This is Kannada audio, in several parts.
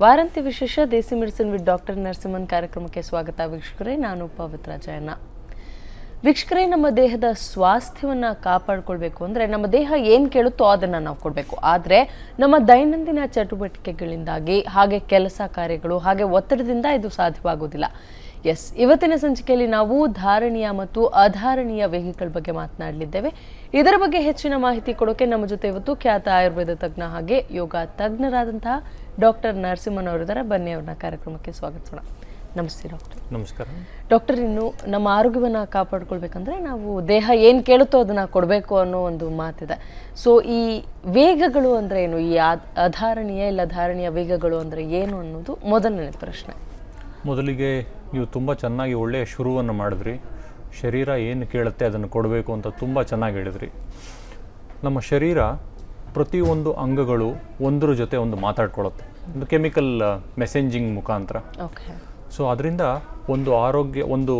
ವಾರಾಂತ್ಯ ವಿಶೇಷ desi medicine with doctor Narasimhan ಕಾರ್ಯಕ್ರಮಕ್ಕೆ ಸ್ವಾಗತ ವೀಕ್ಷಕರೇ, ನಾನು ಪವಿತ್ರ ಜಯನ ವೀಕ್ಷಕರೇ, ನಮ್ಮ ದೇಹದ ಸ್ವಾಸ್ಥ್ಯವನ್ನು ಕಾಪಾಡಿಕೊಳ್ಬೇಕು ಅಂದರೆ ನಮ್ಮ ದೇಹ ಏನು ಕೇಳುತ್ತೋ ಅದನ್ನು ನಾವು ಕೊಡಬೇಕು. ಆದರೆ ನಮ್ಮ ದೈನಂದಿನ ಚಟುವಟಿಕೆಗಳಿಂದಾಗಿ, ಹಾಗೆ ಕೆಲಸ ಕಾರ್ಯಗಳು, ಹಾಗೆ ಒತ್ತಡದಿಂದ ಇದು ಸಾಧ್ಯವಾಗುವುದಿಲ್ಲ. ಎಸ್ ಇವತ್ತಿನ ಸಂಚಿಕೆಯಲ್ಲಿ ನಾವು ಧಾರಣೀಯ ಮತ್ತು ಅಧಾರಣೀಯ ವೇಹಿಕಲ್ ಬಗ್ಗೆ ಮಾತನಾಡಲಿದ್ದೇವೆ. ಇದರ ಬಗ್ಗೆ ಹೆಚ್ಚಿನ ಮಾಹಿತಿ ಕೊಡೋಕೆ ನಮ್ಮ ಜೊತೆ ಇವತ್ತು ಖ್ಯಾತ ಆಯುರ್ವೇದ ತಜ್ಞ ಹಾಗೆ ಯೋಗ ತಜ್ಞರಾದಂತಹ ಡಾಕ್ಟರ್ ನರಸಿಂಹನ್ ಅವರಿದ್ದಾರೆ. ಬನ್ನಿ ಅವ್ರನ್ನ ಕಾರ್ಯಕ್ರಮಕ್ಕೆ ಸ್ವಾಗತಿಸೋಣ. ನಮಸ್ತೆ ಡಾಕ್ಟರ್. ನಮಸ್ಕಾರ. ಡಾಕ್ಟರ್ ಇನ್ನು ನಮ್ಮ ಆರೋಗ್ಯವನ್ನು ಕಾಪಾಡ್ಕೊಳ್ಬೇಕಂದ್ರೆ ನಾವು ದೇಹ ಏನು ಕೇಳುತ್ತೋ ಅದನ್ನು ಕೊಡಬೇಕು ಅನ್ನೋ ಒಂದು ಮಾತಿದೆ. ಸೊ ಈ ವೇಗಗಳು ಅಂದರೆ ಏನು? ಈ ಅಧಾರಣೀಯ ಇಲ್ಲ ಧಾರಣೀಯ ವೇಗಗಳು ಅಂದರೆ ಏನು ಅನ್ನೋದು ಮೊದಲನೇ ಪ್ರಶ್ನೆ. ಮೊದಲಿಗೆ ನೀವು ತುಂಬ ಚೆನ್ನಾಗಿ ಒಳ್ಳೆಯ ಶುರುವನ್ನು ಮಾಡಿದ್ರಿ. ಶರೀರ ಏನು ಕೇಳುತ್ತೆ ಅದನ್ನು ಕೊಡಬೇಕು ಅಂತ ತುಂಬ ಚೆನ್ನಾಗಿ ಹೇಳಿದ್ರಿ. ನಮ್ಮ ಶರೀರ ಪ್ರತಿಯೊಂದು ಅಂಗಗಳು ಒಂದರ ಜೊತೆ ಒಂದು ಮಾತಾಡ್ಕೊಳ್ಳುತ್ತೆ ಒಂದು ಕೆಮಿಕಲ್ ಮೆಸೆಂಜಿಂಗ್ ಮುಖಾಂತರ. ಸೊ ಅದರಿಂದ ಒಂದು ಆರೋಗ್ಯ ಒಂದು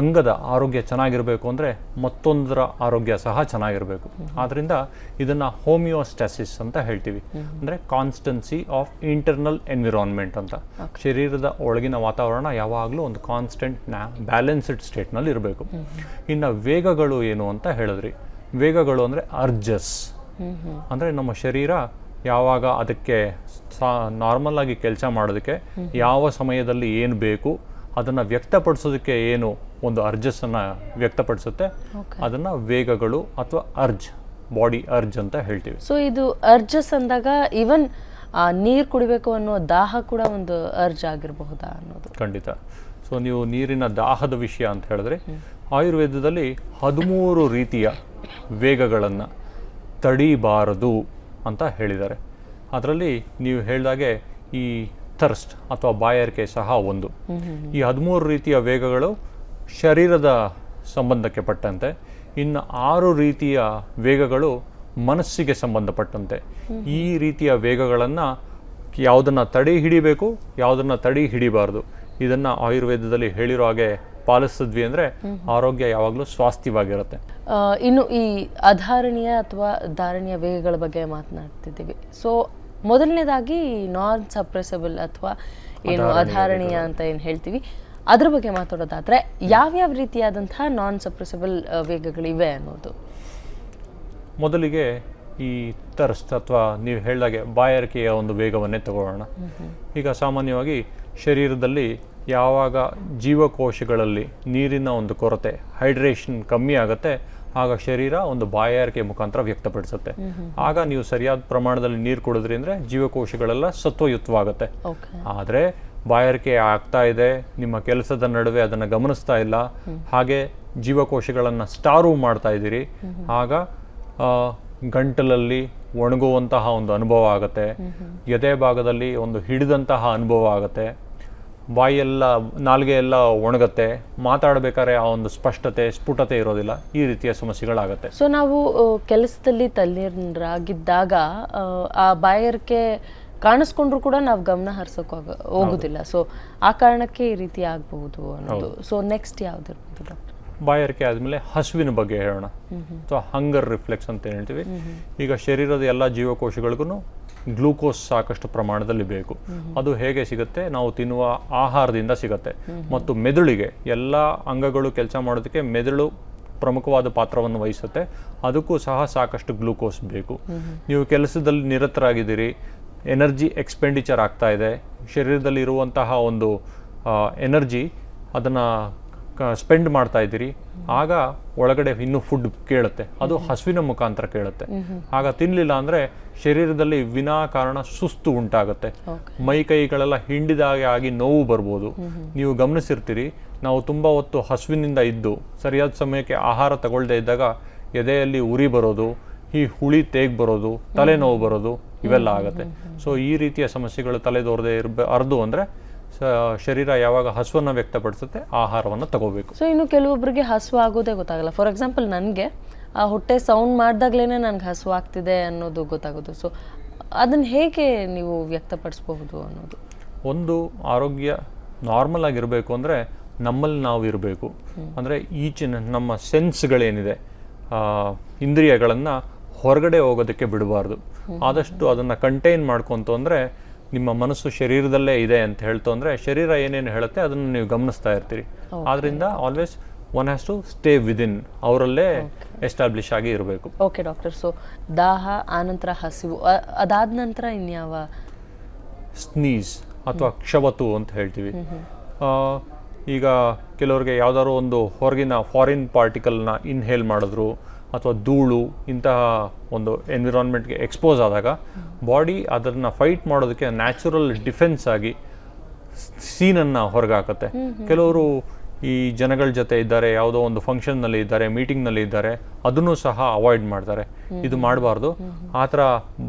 ಅಂಗದ ಆರೋಗ್ಯ ಚೆನ್ನಾಗಿರಬೇಕು ಅಂದರೆ ಮತ್ತೊಂದರ ಆರೋಗ್ಯ ಸಹ ಚೆನ್ನಾಗಿರಬೇಕು. ಆದ್ದರಿಂದ ಇದನ್ನು ಹೋಮಿಯೋಸ್ಟಾಸಿಸ್ ಅಂತ ಹೇಳ್ತೀವಿ. ಅಂದರೆ ಕಾನ್ಸ್ಟೆನ್ಸಿ ಆಫ್ ಇಂಟರ್ನಲ್ ಎನ್ವಿರಾನ್ಮೆಂಟ್ ಅಂತ. ಶರೀರದ ಒಳಗಿನ ವಾತಾವರಣ ಯಾವಾಗಲೂ ಒಂದು ಕಾನ್ಸ್ಟೆಂಟ್ ನ್ಯಾ ಬ್ಯಾಲೆನ್ಸ್ಡ್ ಸ್ಟೇಟ್ನಲ್ಲಿ ಇರಬೇಕು. ಇನ್ನು ವೇಗಗಳು ಏನು ಅಂತ ಹೇಳಿದ್ರಿ. ವೇಗಗಳು ಅಂದರೆ ಅರ್ಜಸ್. ಅಂದರೆ ನಮ್ಮ ಶರೀರ ಯಾವಾಗ ಅದಕ್ಕೆ ಸಾ ನಾರ್ಮಲ್ ಆಗಿ ಕೆಲಸ ಮಾಡೋದಕ್ಕೆ ಯಾವ ಸಮಯದಲ್ಲಿ ಏನು ಬೇಕು ಅದನ್ನು ವ್ಯಕ್ತಪಡಿಸೋದಕ್ಕೆ ಏನು ಒಂದು ಅರ್ಜಸ್ಸನ್ನು ವ್ಯಕ್ತಪಡಿಸುತ್ತೆ. ಅದನ್ನು ವೇಗಗಳು ಅಥವಾ ಅರ್ಜ್ ಬಾಡಿ ಅರ್ಜ್ ಅಂತ ಹೇಳ್ತೀವಿ. ಸೊ ಇದು ಅರ್ಜಸ್ ಅಂದಾಗ ಈವನ್ ನೀರು ಕುಡಿಬೇಕು ಅನ್ನೋ ದಾಹ ಕೂಡ ಒಂದು ಅರ್ಜ್ ಆಗಿರಬಹುದಾ ಅನ್ನೋದು? ಖಂಡಿತ. ಸೊ ನೀವು ನೀರಿನ ದಾಹದ ವಿಷಯ ಅಂತ ಹೇಳಿದ್ರೆ ಆಯುರ್ವೇದದಲ್ಲಿ ಹದಿಮೂರು ರೀತಿಯ ವೇಗಗಳನ್ನು ತಡಿಬಾರದು ಅಂತ ಹೇಳಿದ್ದಾರೆ. ಅದರಲ್ಲಿ ನೀವು ಹೇಳಿದಾಗೆ ಈ ಥರ್ಸ್ಟ್ ಅಥವಾ ಬಾಯಾರಿಕೆ ಸಹ ಒಂದು. ಈ ಹದಿಮೂರು ರೀತಿಯ ವೇಗಗಳು ಶರೀರದ ಸಂಬಂಧಕ್ಕೆ ಪಟ್ಟಂತೆ. ಇನ್ನು ಆರು ರೀತಿಯ ವೇಗಗಳು ಮನಸ್ಸಿಗೆ ಸಂಬಂಧಪಟ್ಟಂತೆ. ಈ ರೀತಿಯ ವೇಗಗಳನ್ನು ಯಾವುದನ್ನು ತಡೆ ಹಿಡಿಬೇಕು, ಯಾವುದನ್ನು ತಡೆ ಹಿಡಿಬಾರ್ದು. ಇದನ್ನು ಆಯುರ್ವೇದದಲ್ಲಿ ಹೇಳಿರೋ ಹಾಗೆ ಪಾಲಿಸಿದ್ವಿ ಅಂದರೆ ಆರೋಗ್ಯ ಯಾವಾಗಲೂ ಸ್ವಾಸ್ಥ್ಯವಾಗಿರುತ್ತೆ. ಇನ್ನು ಈ ಅಧಾರಣೀಯ ಅಥವಾ ಧಾರಣೀಯ ವೇಗಗಳ ಬಗ್ಗೆ ಮಾತನಾಡ್ತಿದ್ದೀವಿ. ಸೊ ಮೊದಲನೇದಾಗಿ ನಾನ್ ಸಪ್ರೆಸಬಲ್ ಅಥವಾ ಏನು ಅಧಾರಣೀಯ ಅಂತ ಏನು ಹೇಳ್ತೀವಿ? ಅದ್ರ ಬಗ್ಗೆ ಮಾತಾಡೋದಾದ್ರೆ ಯಾವ್ಯಾವ ರೀತಿಯಾದಂತಹ ನಾನ್ ಸಪ್ರೆಸಬಲ್ ವೇಗಗಳಿವೆ ಅನ್ನೋದು. ಮೊದಲಿಗೆ ಈ ತರ್ಸ್ಟ್ ಅಥವಾ ನೀವು ಹೇಳಿದಾಗೆ ಬಾಯಾರಿಕೆಯ ಒಂದು ವೇಗವನ್ನೇ ತಗೊಳ್ಳೋಣ. ಈಗ ಸಾಮಾನ್ಯವಾಗಿ ಶರೀರದಲ್ಲಿ ಯಾವಾಗ ಜೀವಕೋಶಗಳಲ್ಲಿ ನೀರಿನ ಒಂದು ಕೊರತೆ ಹೈಡ್ರೇಷನ್ ಕಮ್ಮಿ ಆಗುತ್ತೆ ಆಗ ಶರೀರ ಒಂದು ಬಾಯಾರಿಕೆ ಮುಖಾಂತರ ವ್ಯಕ್ತಪಡಿಸುತ್ತೆ. ಆಗ ನೀವು ಸರಿಯಾದ ಪ್ರಮಾಣದಲ್ಲಿ ನೀರು ಕುಡಿದ್ರಿ ಅಂದರೆ ಜೀವಕೋಶಗಳೆಲ್ಲ ಸತ್ವಯುತವಾಗುತ್ತೆ. ಆದರೆ ಬಾಯಾರಿಕೆ ಆಗ್ತಾ ಇದೆ ನಿಮ್ಮ ಕೆಲಸದ ನಡುವೆ ಅದನ್ನು ಗಮನಿಸ್ತಾ ಇಲ್ಲ ಹಾಗೆ ಜೀವಕೋಶಗಳನ್ನು ಸ್ಟಾರು ಮಾಡ್ತಾ ಇದ್ದೀರಿ ಆಗ ಗಂಟಲಲ್ಲಿ ಒಣಗುವಂತಹ ಒಂದು ಅನುಭವ ಆಗುತ್ತೆ. ಎದೆ ಭಾಗದಲ್ಲಿ ಒಂದು ಹಿಡಿದಂತಹ ಅನುಭವ ಆಗುತ್ತೆ. ಬಾಯೆಲ್ಲ ನಾಲ್ಗೆ ಎಲ್ಲ ಒಣಗತ್ತೆ. ಮಾತಾಡಬೇಕಾದ್ರೆ ಆ ಒಂದು ಸ್ಪಷ್ಟತೆ ಸ್ಫುಟತೆ ಇರೋದಿಲ್ಲ. ಈ ರೀತಿಯ ಸಮಸ್ಯೆಗಳಾಗತ್ತೆ. ಸೊ ನಾವು ಕೆಲಸದಲ್ಲಿ ತಲ್ಲೀನರಾಗಿದ್ದಾಗ ಆ, ಆ ಬಾಯಾರಿಕೆ ಕಾಣಿಸ್ಕೊಂಡ್ರು ಕೂಡ ನಾವು ಗಮನ ಹರಿಸೋಕೆ ಹೋಗೋದಿಲ್ಲ. ಸೊ ಆ ಕಾರಣಕ್ಕೆ ಈ ರೀತಿ ಆಗಬಹುದು ಅನ್ನೋದು. ಸೊ ನೆಕ್ಸ್ಟ್ ಯಾವ್ದಿರ್ಬೋದು ಡಾಕ್ಟರ್? ಬಾಯಾರಿಕೆ ಆದಮೇಲೆ ಹಸುವಿನ ಬಗ್ಗೆ ಹೇಳೋಣ. ಅಥವಾ ಹಂಗರ್ ರಿಫ್ಲೆಕ್ಸ್ ಅಂತ ಹೇಳ್ತೀವಿ. ಈಗ ಶರೀರದ ಎಲ್ಲ ಜೀವಕೋಶಗಳಿಗೂ ಗ್ಲೂಕೋಸ್ ಸಾಕಷ್ಟು ಪ್ರಮಾಣದಲ್ಲಿ ಬೇಕು. ಅದು ಹೇಗೆ ಸಿಗುತ್ತೆ? ನಾವು ತಿನ್ನುವ ಆಹಾರದಿಂದ ಸಿಗುತ್ತೆ. ಮತ್ತು ಮೆದುಳಿಗೆ ಎಲ್ಲ ಅಂಗಗಳು ಕೆಲಸ ಮಾಡೋದಕ್ಕೆ ಮೆದುಳು ಪ್ರಮುಖವಾದ ಪಾತ್ರವನ್ನು ವಹಿಸುತ್ತೆ. ಅದಕ್ಕೂ ಸಹ ಸಾಕಷ್ಟು ಗ್ಲೂಕೋಸ್ ಬೇಕು. ನೀವು ಕೆಲಸದಲ್ಲಿ ನಿರತರಾಗಿದ್ದೀರಿ. ಎನರ್ಜಿ ಎಕ್ಸ್ಪೆಂಡಿಚರ್ ಆಗ್ತಾ ಇದೆ. ಶರೀರದಲ್ಲಿ ಇರುವಂತಹ ಒಂದು ಎನರ್ಜಿ ಅದನ್ನು ಸ್ಪೆಂಡ್ ಮಾಡ್ತಾ ಇದ್ದೀರಿ ಆಗ ಒಳಗಡೆ ಇನ್ನೂ ಫುಡ್ ಕೇಳುತ್ತೆ. ಅದು ಹಸುವಿನ ಮುಖಾಂತರ ಕೇಳುತ್ತೆ. ಆಗ ತಿನ್ನಲಿಲ್ಲ ಅಂದ್ರೆ ಶರೀರದಲ್ಲಿ ವಿನಾಕಾರಣ ಸುಸ್ತು ಉಂಟಾಗುತ್ತೆ. ಮೈ ಕೈಗಳೆಲ್ಲ ಹಿಂಡಿದಾಗೆ ಆಗಿ ನೋವು ಬರ್ಬೋದು. ನೀವು ಗಮನಿಸಿರ್ತೀರಿ ನಾವು ತುಂಬ ಹೊತ್ತು ಹಸುವಿನಿಂದ ಇದ್ದು ಸರಿಯಾದ ಸಮಯಕ್ಕೆ ಆಹಾರ ತಗೊಳ್ಳದೆ ಇದ್ದಾಗ ಎದೆಯಲ್ಲಿ ಉರಿ ಬರೋದು ಈ ಹುಳಿ ತೇಗ್ ಬರೋದು ತಲೆನೋವು ಬರೋದು ಇವೆಲ್ಲ ಆಗುತ್ತೆ. ಸೊ ಈ ರೀತಿಯ ಸಮಸ್ಯೆಗಳು ತಲೆದೋರದೆ ಇರ್ಬ ಅರ್ದು ಅಂದರೆ ಶರೀರ ಯಾವಾಗ ಹಸುವನ್ನು ವ್ಯಕ್ತಪಡಿಸುತ್ತೆ ಆಹಾರವನ್ನು ತಗೋಬೇಕು. ಸೊ ಇನ್ನು ಕೆಲವೊಬ್ಬರಿಗೆ ಹಸು ಆಗೋದೇ ಗೊತ್ತಾಗಲ್ಲ. ಫಾರ್ ಎಕ್ಸಾಂಪಲ್ ನನಗೆ ಆ ಹೊಟ್ಟೆ ಸೌಂಡ್ ಮಾಡಿದಾಗ್ಲೇ ನನಗೆ ಹಸು ಆಗ್ತಿದೆ ಅನ್ನೋದು ಗೊತ್ತಾಗೋದು. ಸೊ ಅದನ್ನು ಹೇಗೆ ನೀವು ವ್ಯಕ್ತಪಡಿಸಬಹುದು ಅನ್ನೋದು? ಒಂದು ಆರೋಗ್ಯ ನಾರ್ಮಲ್ ಆಗಿರಬೇಕು ಅಂದರೆ ನಮ್ಮಲ್ಲಿ ನಾವು ಇರಬೇಕು. ಅಂದರೆ ಈಚಿನ ನಮ್ಮ ಸೆನ್ಸ್ಗಳೇನಿದೆ ಇಂದ್ರಿಯಗಳನ್ನು ಹೊರಗಡೆ ಹೋಗೋದಕ್ಕೆ ಬಿಡಬಾರ್ದು. ಆದಷ್ಟು ಅದನ್ನು ಕಂಟೈನ್ ಮಾಡ್ಕೊಂತು ಅಂದರೆ ನಿಮ್ಮ ಮನಸ್ಸು ಶರೀರದಲ್ಲೇ ಇದೆ ಅಂತ ಹೇಳ್ತು ಅಂದರೆ ಶರೀರ ಏನೇನು ಹೇಳುತ್ತೆ ಅದನ್ನು ನೀವು ಗಮನಿಸ್ತಾ ಇರ್ತೀರಿ. ಆದ್ದರಿಂದ always one has to stay within ಅವರಲ್ಲೇ establish ಆಗಿ ಇರಬೇಕು. ಓಕೆ ಡಾಕ್ಟರ್ ಸೊ ದಾಹ ಆನಂತರ ಹಸಿವು ಅದಾದ ನಂತರ ಇನ್ಯಾವ? ಸ್ನೀಸ್ ಅಥವಾ ಕ್ಷವತು ಅಂತ ಹೇಳ್ತೀವಿ. ಈಗ ಕೆಲವರಿಗೆ ಯಾವ್ದಾದ್ರು ಒಂದು ಹೊರಗಿನ ಫಾರಿನ್ ಪಾರ್ಟಿಕಲ್ನ ಇನ್ಹೇಲ್ ಮಾಡಿದ್ರು ಅಥವಾ ಧೂಳು ಇಂತಹ ಒಂದು ಎನ್ವಿರಾನ್ಮೆಂಟ್ಗೆ ಎಕ್ಸ್ಪೋಸ್ ಆದಾಗ ಬಾಡಿ ಅದನ್ನು ಫೈಟ್ ಮಾಡೋದಕ್ಕೆ ನ್ಯಾಚುರಲ್ ಡಿಫೆನ್ಸ್ ಆಗಿ ಸೀನನ್ನು ಹೊರಗಾಕತ್ತೆ. ಕೆಲವರು ಈ ಜನಗಳ ಜೊತೆ ಇದ್ದಾರೆ ಯಾವುದೋ ಒಂದು ಫಂಕ್ಷನ್ನಲ್ಲಿ ಇದ್ದಾರೆ ಮೀಟಿಂಗ್ನಲ್ಲಿ ಇದ್ದಾರೆ ಅದನ್ನು ಸಹ ಅವಾಯ್ಡ್ ಮಾಡ್ತಾರೆ. ಇದು ಮಾಡಬಾರ್ದು. ಆ ಥರ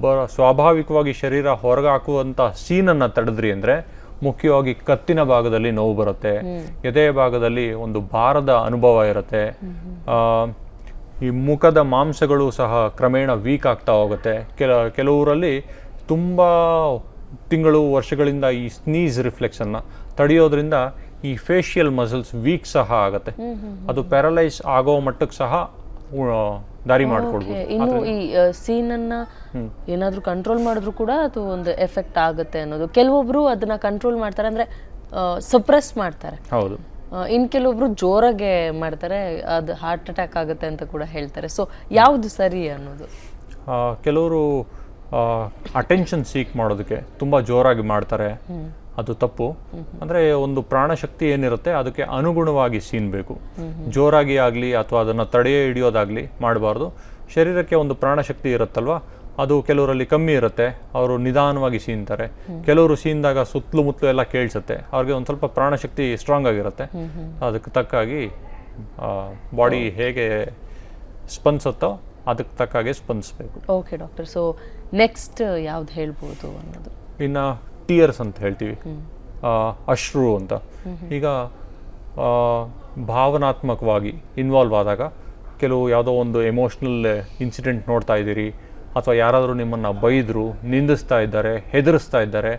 ಬ ಸ್ವಾಭಾವಿಕವಾಗಿ ಶರೀರ ಹೊರಗೆ ಹಾಕುವಂಥ ಸೀನನ್ನು ತಡೆದ್ರಿ ಅಂದರೆ ಮುಖ್ಯವಾಗಿ ಕತ್ತಿನ ಭಾಗದಲ್ಲಿ ನೋವು ಬರುತ್ತೆ. ಎದೆಯ ಭಾಗದಲ್ಲಿ ಒಂದು ಭಾರದ ಅನುಭವ ಇರುತ್ತೆ. ಈ ಮುಖದ ಮಾಂಸಗಳು ಸಹ ಕ್ರಮೇಣ ವೀಕ್ ಆಗ್ತಾ ಹೋಗುತ್ತೆ. ಕೆಲ ಕೆಲವರಲ್ಲಿ ತುಂಬ ತಿಂಗಳು ವರ್ಷಗಳಿಂದ ಈ ಸ್ನೀಸ್ ರಿಫ್ಲೆಕ್ಷನ್ನ ತಡೆಯೋದ್ರಿಂದ ಈ ಫೇಶಿಯಲ್ ಮಸಲ್ಸ್ ವೀಕ್ ಸಹ ಆಗುತ್ತೆ. ಅದು ಪ್ಯಾರಲೈಸ್ ಆಗೋ ಮಟ್ಟಕ್ಕೆ ಸಹ ದಾರಿ ಮಾಡ್ಕೊಡ್ಬೋದು. ಇನ್ನು ಈ ಸೀನ್ ಅನ್ನ ಏನಾದ್ರೂ ಕಂಟ್ರೋಲ್ ಮಾಡಿದ್ರು ಕೂಡ ಅದು ಒಂದು ಎಫೆಕ್ಟ್ ಆಗುತ್ತೆ ಅನ್ನೋದು. ಕೆಲವೊಬ್ರು ಅದನ್ನ ಕಂಟ್ರೋಲ್ ಮಾಡ್ತಾರೆ ಅಂದ್ರೆ ಸಪ್ರೆಸ್ ಮಾಡ್ತಾರೆ. ಹೌದು. ಇನ್ ಕೆಲವೊಬ್ರು ಜೋರಾಗೆ ಮಾಡ್ತಾರೆ ಅದು ಹಾರ್ಟ್ ಅಟ್ಯಾಕ್ ಆಗುತ್ತೆ ಅಂತ ಕೂಡ ಹೇಳ್ತಾರೆ. ಸೊ ಯಾವುದು ಸರಿ ಅನ್ನೋದು? ಕೆಲವರು ಅಟೆನ್ಷನ್ ಸೀಕ್ ಮಾಡೋದಕ್ಕೆ ತುಂಬ ಜೋರಾಗಿ ಮಾಡ್ತಾರೆ. ಅದು ತಪ್ಪು. ಅಂದರೆ ಒಂದು ಪ್ರಾಣಶಕ್ತಿ ಏನಿರುತ್ತೆ ಅದಕ್ಕೆ ಅನುಗುಣವಾಗಿ ಸೀನ್ ಬೇಕು. ಜೋರಾಗಿ ಆಗಲಿ ಅಥವಾ ಅದನ್ನು ತಡೆಯೇ ಹಿಡಿಯೋದಾಗಲಿ ಮಾಡಬಾರ್ದು. ಶರೀರಕ್ಕೆ ಒಂದು ಪ್ರಾಣಶಕ್ತಿ ಇರುತ್ತಲ್ವಾ ಅದು ಕೆಲವರಲ್ಲಿ ಕಮ್ಮಿ ಇರುತ್ತೆ. ಅವರು ನಿಧಾನವಾಗಿ ಸೀನ್ತಾರೆ ಕೆಲವರು ಸೀನ್ದಾಗ ಸುತ್ತಲೂ ಮುತ್ತಲು ಎಲ್ಲ ಕೇಳಿಸುತ್ತೆ. ಅವ್ರಿಗೆ ಒಂದು ಸ್ವಲ್ಪ ಪ್ರಾಣಶಕ್ತಿ ಸ್ಟ್ರಾಂಗ್ ಆಗಿರುತ್ತೆ. ಅದಕ್ಕೆ ತಕ್ಕಾಗಿ ಬಾಡಿ ಹೇಗೆ ಸ್ಪಂದಿಸುತ್ತೋ ಅದಕ್ಕೆ ತಕ್ಕಾಗೆ ಸ್ಪಂದಿಸ್ಬೇಕು. ಓಕೆ ಡಾಕ್ಟರ್ ಸೊ ನೆಕ್ಸ್ಟ್ ಯಾವ್ದು ಹೇಳ್ಬೋದು ಅನ್ನೋದು? ಇನ್ನು ಟಿಯರ್ಸ್ ಅಂತ ಹೇಳ್ತೀವಿ. ಅಶ್ರು ಅಂತ. ಈಗ ಭಾವನಾತ್ಮಕವಾಗಿ ಇನ್ವಾಲ್ವ್ ಆದಾಗ ಕೆಲವು ಯಾವುದೋ ಒಂದು ಎಮೋಷ್ನಲ್ ಇನ್ಸಿಡೆಂಟ್ ನೋಡ್ತಾ ಇದ್ದೀರಿ. ಅಥವಾ ಯಾರಾದರೂ ನಿಮ್ಮನ್ನು ಬೈದರು ನಿಂದಿಸ್ತಾ ಇದ್ದಾರೆ ಹೆದರಿಸ್ತಾ ಇದ್ದಾರೆ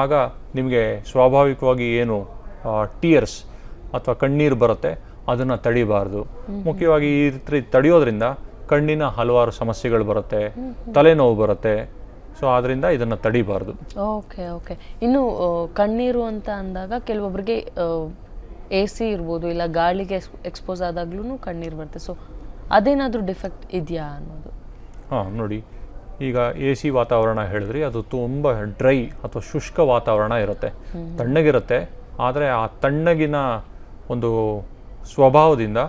ಆಗ ನಿಮಗೆ ಸ್ವಾಭಾವಿಕವಾಗಿ ಏನು ಟಿಯರ್ಸ್ ಅಥವಾ ಕಣ್ಣೀರು ಬರುತ್ತೆ ಅದನ್ನು ತಡಿಬಾರ್ದು. ಮುಖ್ಯವಾಗಿ ಈ ರೀತಿ ತಡೆಯೋದ್ರಿಂದ ಕಣ್ಣಿನ ಹಲವಾರು ಸಮಸ್ಯೆಗಳು ಬರುತ್ತೆ ತಲೆನೋವು ಬರುತ್ತೆ. ಸೊ ಆದ್ರಿಂದ ಇದನ್ನು ತಡಿಬಾರ್ದು. Okay okay. ಇನ್ನು ಕಣ್ಣೀರು ಅಂತ ಅಂದಾಗ ಕೆಲವೊಬ್ಬರಿಗೆ ಎ ಸಿ ಇರ್ಬೋದು ಇಲ್ಲ ಗಾಳಿಗೆ ಎಕ್ಸ್ಪೋಸ್ ಆದಾಗ್ಲೂ ಕಣ್ಣೀರು ಬರುತ್ತೆ. ಸೊ ಅದೇನಾದ್ರೂ ಡಿಫೆಕ್ಟ್ ಇದೆಯಾ ಅನ್ನೋದು? ಹಾಂ ನೋಡಿ. ಈಗ ಎ ಸಿ ವಾತಾವರಣ ಹೇಳಿದ್ರಿ ಅದು ತುಂಬ ಡ್ರೈ ಅಥವಾ ಶುಷ್ಕ ವಾತಾವರಣ ಇರುತ್ತೆ. ತಣ್ಣಗಿರುತ್ತೆ ಆದರೆ ಆ ತಣ್ಣಗಿನ ಒಂದು ಸ್ವಭಾವದಿಂದ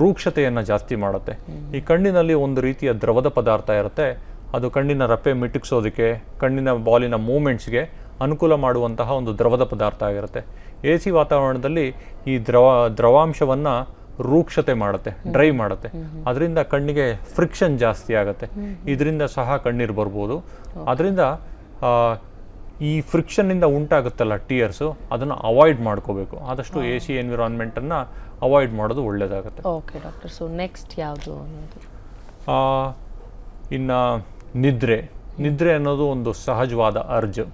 ರೂಕ್ಷತೆಯನ್ನು ಜಾಸ್ತಿ ಮಾಡುತ್ತೆ. ಈ ಕಣ್ಣಿನಲ್ಲಿ ಒಂದು ರೀತಿಯ ದ್ರವದ ಪದಾರ್ಥ ಇರುತ್ತೆ ಅದು ಕಣ್ಣಿನ ರಪ್ಪೆ ಮಿಟುಕ್ಸೋದಕ್ಕೆ ಕಣ್ಣಿನ ಬಾಲಿನ ಮೂಮೆಂಟ್ಸ್ಗೆ ಅನುಕೂಲ ಮಾಡುವಂತಹ ಒಂದು ದ್ರವದ ಪದಾರ್ಥ ಆಗಿರುತ್ತೆ. ಎ ಸಿ ವಾತಾವರಣದಲ್ಲಿ ಈ ದ್ರವ ದ್ರವಾಂಶವನ್ನು ರೂಕ್ಷತೆ ಮಾಡುತ್ತೆ ಡ್ರೈ ಮಾಡುತ್ತೆ. ಅದರಿಂದ ಕಣ್ಣಿಗೆ ಫ್ರಿಕ್ಷನ್ ಜಾಸ್ತಿ ಆಗುತ್ತೆ. ಇದರಿಂದ ಸಹ ಕಣ್ಣೀರು ಬರ್ಬೋದು. ಅದರಿಂದ ಈ ಫ್ರಿಕ್ಷನ್ನಿಂದ ಉಂಟಾಗುತ್ತಲ್ಲ ಟಿಯರ್ಸು ಅದನ್ನು ಅವಾಯ್ಡ್ ಮಾಡ್ಕೋಬೇಕು. ಆದಷ್ಟು ಎ ಸಿ ಎನ್ವಿರಾನ್ಮೆಂಟನ್ನು ಅವಾಯ್ಡ್ ಮಾಡೋದು ಒಳ್ಳೆಯದಾಗುತ್ತೆ ಓಕೆ ಡಾಕ್ಟರ್ ಸೊ ನೆಕ್ಸ್ಟ್ ಯಾವುದು ಅನ್ನೋದು? ಇನ್ನು ನಿದ್ರೆ. ನಿದ್ರೆ ಅನ್ನೋದು ಒಂದು ಸಹಜವಾದ ಅರ್ಜು.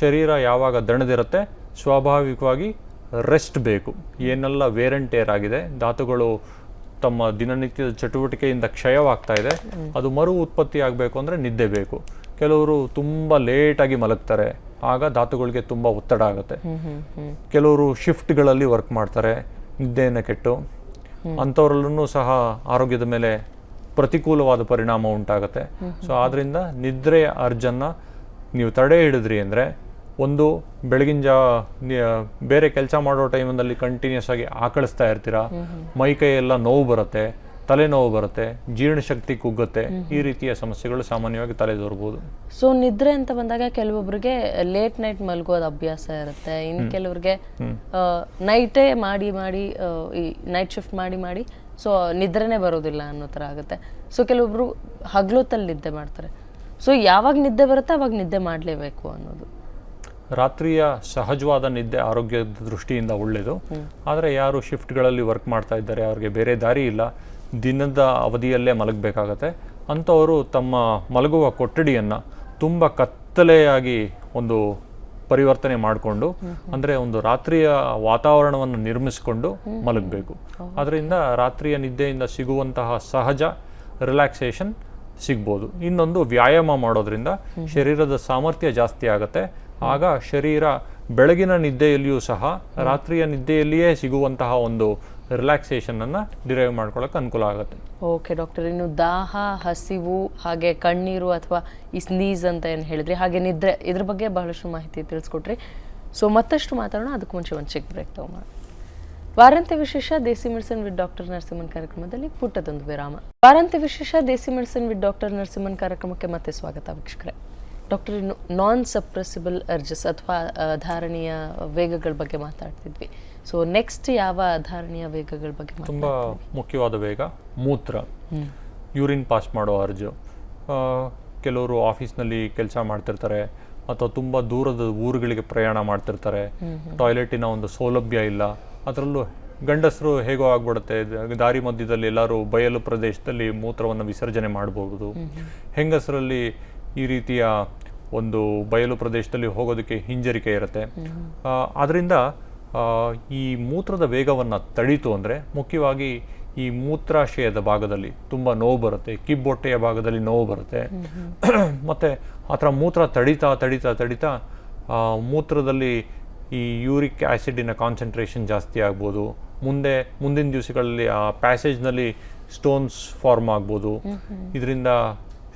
ಶರೀರ ಯಾವಾಗ ದಣದಿರುತ್ತೆ ಸ್ವಾಭಾವಿಕವಾಗಿ ರೆಸ್ಟ್ ಬೇಕು. ಏನೆಲ್ಲ ವೇರಂಟೇರ್ ಆಗಿದೆ ಧಾತುಗಳು ತಮ್ಮ ದಿನನಿತ್ಯದ ಚಟುವಟಿಕೆಯಿಂದ ಕ್ಷಯವಾಗ್ತಾ ಇದೆ. ಅದು ಮರು ಉತ್ಪತ್ತಿ ಆಗಬೇಕು ಅಂದರೆ ನಿದ್ದೆ ಬೇಕು. ಕೆಲವರು ತುಂಬ ಲೇಟಾಗಿ ಮಲಗ್ತಾರೆ ಆಗ ಧಾತುಗಳಿಗೆ ತುಂಬ ಒತ್ತಡ ಆಗುತ್ತೆ. ಕೆಲವರು ಶಿಫ್ಟ್ಗಳಲ್ಲಿ ವರ್ಕ್ ಮಾಡ್ತಾರೆ ನಿದ್ದೆಯನ್ನು ಕೆಟ್ಟು. ಅಂಥವ್ರಲ್ಲೂ ಸಹ ಆರೋಗ್ಯದ ಮೇಲೆ ಪ್ರತಿಕೂಲವಾದ ಪರಿಣಾಮ ಉಂಟಾಗುತ್ತೆ. ಸೊ ಆದ್ದರಿಂದ ನಿದ್ರೆಯ ಅರ್ಜನ್ನು ನೀವು ತಡೆ ಹಿಡಿದ್ರಿ ಅಂದರೆ ಒಂದು ಬೆಳಗಿನ ಜಾ ಬೇರೆ ಕೆಲಸ ಮಾಡೋ ಟೈಮಲ್ಲಿ ಕಂಟಿನ್ಯೂಸ್ ಆಗಿ ಆಕಳಿಸ್ತಾ ಇರ್ತೀರಾ? ಮೈ ಕೈ ಎಲ್ಲ ನೋವು ಬರುತ್ತೆ ತಲೆನೋವು ಬರುತ್ತೆ ಜೀರ್ಣಶಕ್ತಿ ಕುಗ್ಗುತ್ತೆ ಈ ರೀತಿಯ ಸಮಸ್ಯೆಗಳು ಸಾಮಾನ್ಯವಾಗಿ ತಲೆ ತಲೆದೋರ್ಬೋದು ಸೊ ನಿದ್ರೆ ಅಂತ ಬಂದಾಗ ಕೆಲವೊಬ್ಬರಿಗೆ ಲೇಟ್ ನೈಟ್ ಮಲ್ಗೋದು ಅಭ್ಯಾಸ ಇರುತ್ತೆ. ಇನ್ ಕೆಲವ್ರಿಗೆ ನೈಟೇ ಮಾಡಿ ಮಾಡಿ ಈ ನೈಟ್ ಶಿಫ್ಟ್ ಮಾಡಿ ಮಾಡಿ ಸೊ ನಿದ್ರೆನೇ ಬರೋದಿಲ್ಲ ಅನ್ನೋ ಥರ ಆಗುತ್ತೆ. ಸೊ ಕೆಲವೊಬ್ರು ಹಗ್ಲೊತ್ತಲ್ಲಿ ನಿದ್ದೆ ಮಾಡ್ತಾರೆ. ಸೊ ಯಾವಾಗ ನಿದ್ದೆ ಬರುತ್ತೆ ಅವಾಗ ನಿದ್ದೆ ಮಾಡಲೇಬೇಕು ಅನ್ನೋದು. ರಾತ್ರಿಯ ಸಹಜವಾದ ನಿದ್ದೆ ಆರೋಗ್ಯದ ದೃಷ್ಟಿಯಿಂದ ಒಳ್ಳೆಯದು. ಆದರೆ ಯಾರು ಶಿಫ್ಟ್ಗಳಲ್ಲಿ ವರ್ಕ್ ಮಾಡ್ತಾ ಇದ್ದಾರೆ ಅವ್ರಿಗೆ ಬೇರೆ ದಾರಿ ಇಲ್ಲ. ದಿನದ ಅವಧಿಯಲ್ಲೇ ಮಲಗಬೇಕಾಗತ್ತೆ. ಅಂಥವರು ತಮ್ಮ ಮಲಗುವ ಕೊಠಡಿಯನ್ನು ತುಂಬ ಕತ್ತಲೆಯಾಗಿ ಒಂದು ಪರಿವರ್ತನೆ ಮಾಡಿಕೊಂಡು ಅಂದರೆ ಒಂದು ರಾತ್ರಿಯ ವಾತಾವರಣವನ್ನು ನಿರ್ಮಿಸಿಕೊಂಡು ಮಲಗಬೇಕು. ಅದರಿಂದ ರಾತ್ರಿಯ ನಿದ್ದೆಯಿಂದ ಸಿಗುವಂತಹ ಸಹಜ ರಿಲ್ಯಾಕ್ಸೇಷನ್ ಸಿಗ್ಬೋದು. ಇನ್ನೊಂದು ವ್ಯಾಯಾಮ ಮಾಡೋದ್ರಿಂದ ಶರೀರದ ಸಾಮರ್ಥ್ಯ ಜಾಸ್ತಿ ಆಗುತ್ತೆ. ಆಗ ಶರೀರ ಬೆಳಗಿನ ನಿದ್ದೆಯಲ್ಲಿಯೂ ಸಹ ರಾತ್ರಿಯ ನಿದ್ದೆಯಲ್ಲಿಯೇ ಸಿಗುವಂತಹ ಒಂದು ರಿಲ್ಯಾಕ್ಸೇಷನ್ ಅನ್ನ ಡಿರೈವ್ ಮಾಡ್ಕೊಳ್ಳೋಕೆ ಅನುಕೂಲ ಆಗುತ್ತೆ. ಓಕೆ ಡಾಕ್ಟರ್ ಇನ್ನು ದಾಹ ಹಸಿವು ಹಾಗೆ ಕಣ್ಣೀರು ಅಥವಾ ಈ ಸ್ನೀಸ್ ಅಂತ ಏನು ಹೇಳಿದ್ರಿ ಹಾಗೆ ನಿದ್ರೆ ಇದ್ರ ಬಗ್ಗೆ ಬಹಳಷ್ಟು ಮಾಹಿತಿ ತಿಳಿಸ್ಕೊಟ್ರಿ. ಸೊ ಮತ್ತಷ್ಟು ಮಾತಾಡೋಣ. ಅದಕ್ಕೆ ಮುಂಚೆ ಒಂದು ಚೆಕ್ ಬ್ರೇಕ್ ತಗೊಂಡು ವಾರಾಂತ್ಯ ವಿಶೇಷ ದೇಸಿ ಮೆಡಿಸಿನ್ ವಿತ್ ಡಾಕ್ಟರ್ ನರಸಿಂಹನ್ ಕಾರ್ಯಕ್ರಮದಲ್ಲಿ ಪುಟ್ಟದೊಂದು ವಿರಾಮ. ವಾರಾಂತ್ಯ ವಿಶೇಷ ದೇಸಿ ಮೆಡಿಸಿನ್ ವಿತ್ ಡಾಕ್ಟರ್ ನರಸಿಂಹನ್ ಕಾರ್ಯಕ್ರಮಕ್ಕೆ ಮತ್ತೆ ಸ್ವಾಗತ ವೀಕ್ಷಕರೇ. ಡಾಕ್ಟರ್ ಇನ್ನು ನಾನ್ ಸಪ್ರೆಸಿಬಲ್ ಅರ್ಜಸ್ ಅಥವಾ ಧಾರಣೀಯ ವೇಗಗಳ ಬಗ್ಗೆ ಮಾತಾಡ್ತಿದ್ವಿ. ಸೊ ನೆಕ್ಸ್ಟ್ ಯಾವ ಧಾರಣೀಯ ವೇಗಗಳ ಬಗ್ಗೆ? ತುಂಬ ಮುಖ್ಯವಾದ ವೇಗ ಮೂತ್ರ. ಯೂರಿನ್ ಪಾಸ್ ಮಾಡೋ ಅರ್ಜು ಕೆಲವರು ಆಫೀಸ್ನಲ್ಲಿ ಕೆಲಸ ಮಾಡ್ತಿರ್ತಾರೆ ಅಥವಾ ತುಂಬ ದೂರದ ಊರುಗಳಿಗೆ ಪ್ರಯಾಣ ಮಾಡ್ತಿರ್ತಾರೆ. ಟಾಯ್ಲೆಟಿನ ಒಂದು ಸೌಲಭ್ಯ ಇಲ್ಲ. ಅದರಲ್ಲೂ ಗಂಡಸರು ಹೇಗೋ ಆಗ್ಬಿಡುತ್ತೆ. ದಾರಿ ಮಧ್ಯದಲ್ಲಿ ಎಲ್ಲರೂ ಬಯಲು ಪ್ರದೇಶದಲ್ಲಿ ಮೂತ್ರವನ್ನು ವಿಸರ್ಜನೆ ಮಾಡಬಹುದು ಹೆಂಗಸರಲ್ಲಿ ಈ ರೀತಿಯ ಒಂದು ಬಯಲು ಪ್ರದೇಶದಲ್ಲಿ ಹೋಗೋದಕ್ಕೆ ಹಿಂಜರಿಕೆ ಇರುತ್ತೆ. ಆದ್ದರಿಂದ ಈ ಮೂತ್ರದ ವೇಗವನ್ನು ತಡೀತು ಅಂದರೆ ಮುಖ್ಯವಾಗಿ ಈ ಮೂತ್ರಾಶಯದ ಭಾಗದಲ್ಲಿ ತುಂಬ ನೋವು ಬರುತ್ತೆ ಕಿಬ್ಬೊಟ್ಟೆಯ ಭಾಗದಲ್ಲಿ ನೋವು ಬರುತ್ತೆ. ಮತ್ತು ಆ ಥರ ಮೂತ್ರ ತಡಿತಾ ತಡಿತಾ ತಡಿತಾ ಮೂತ್ರದಲ್ಲಿ ಈ ಯೂರಿಕ್ ಆ್ಯಸಿಡಿನ ಕಾನ್ಸಂಟ್ರೇಷನ್ ಜಾಸ್ತಿ ಆಗ್ಬೋದು. ಮುಂದೆ ಮುಂದಿನ ದಿವಸಗಳಲ್ಲಿ ಆ ಪ್ಯಾಸೇಜ್ನಲ್ಲಿ ಸ್ಟೋನ್ಸ್ ಫಾರ್ಮ್ ಆಗ್ಬೋದು. ಇದರಿಂದ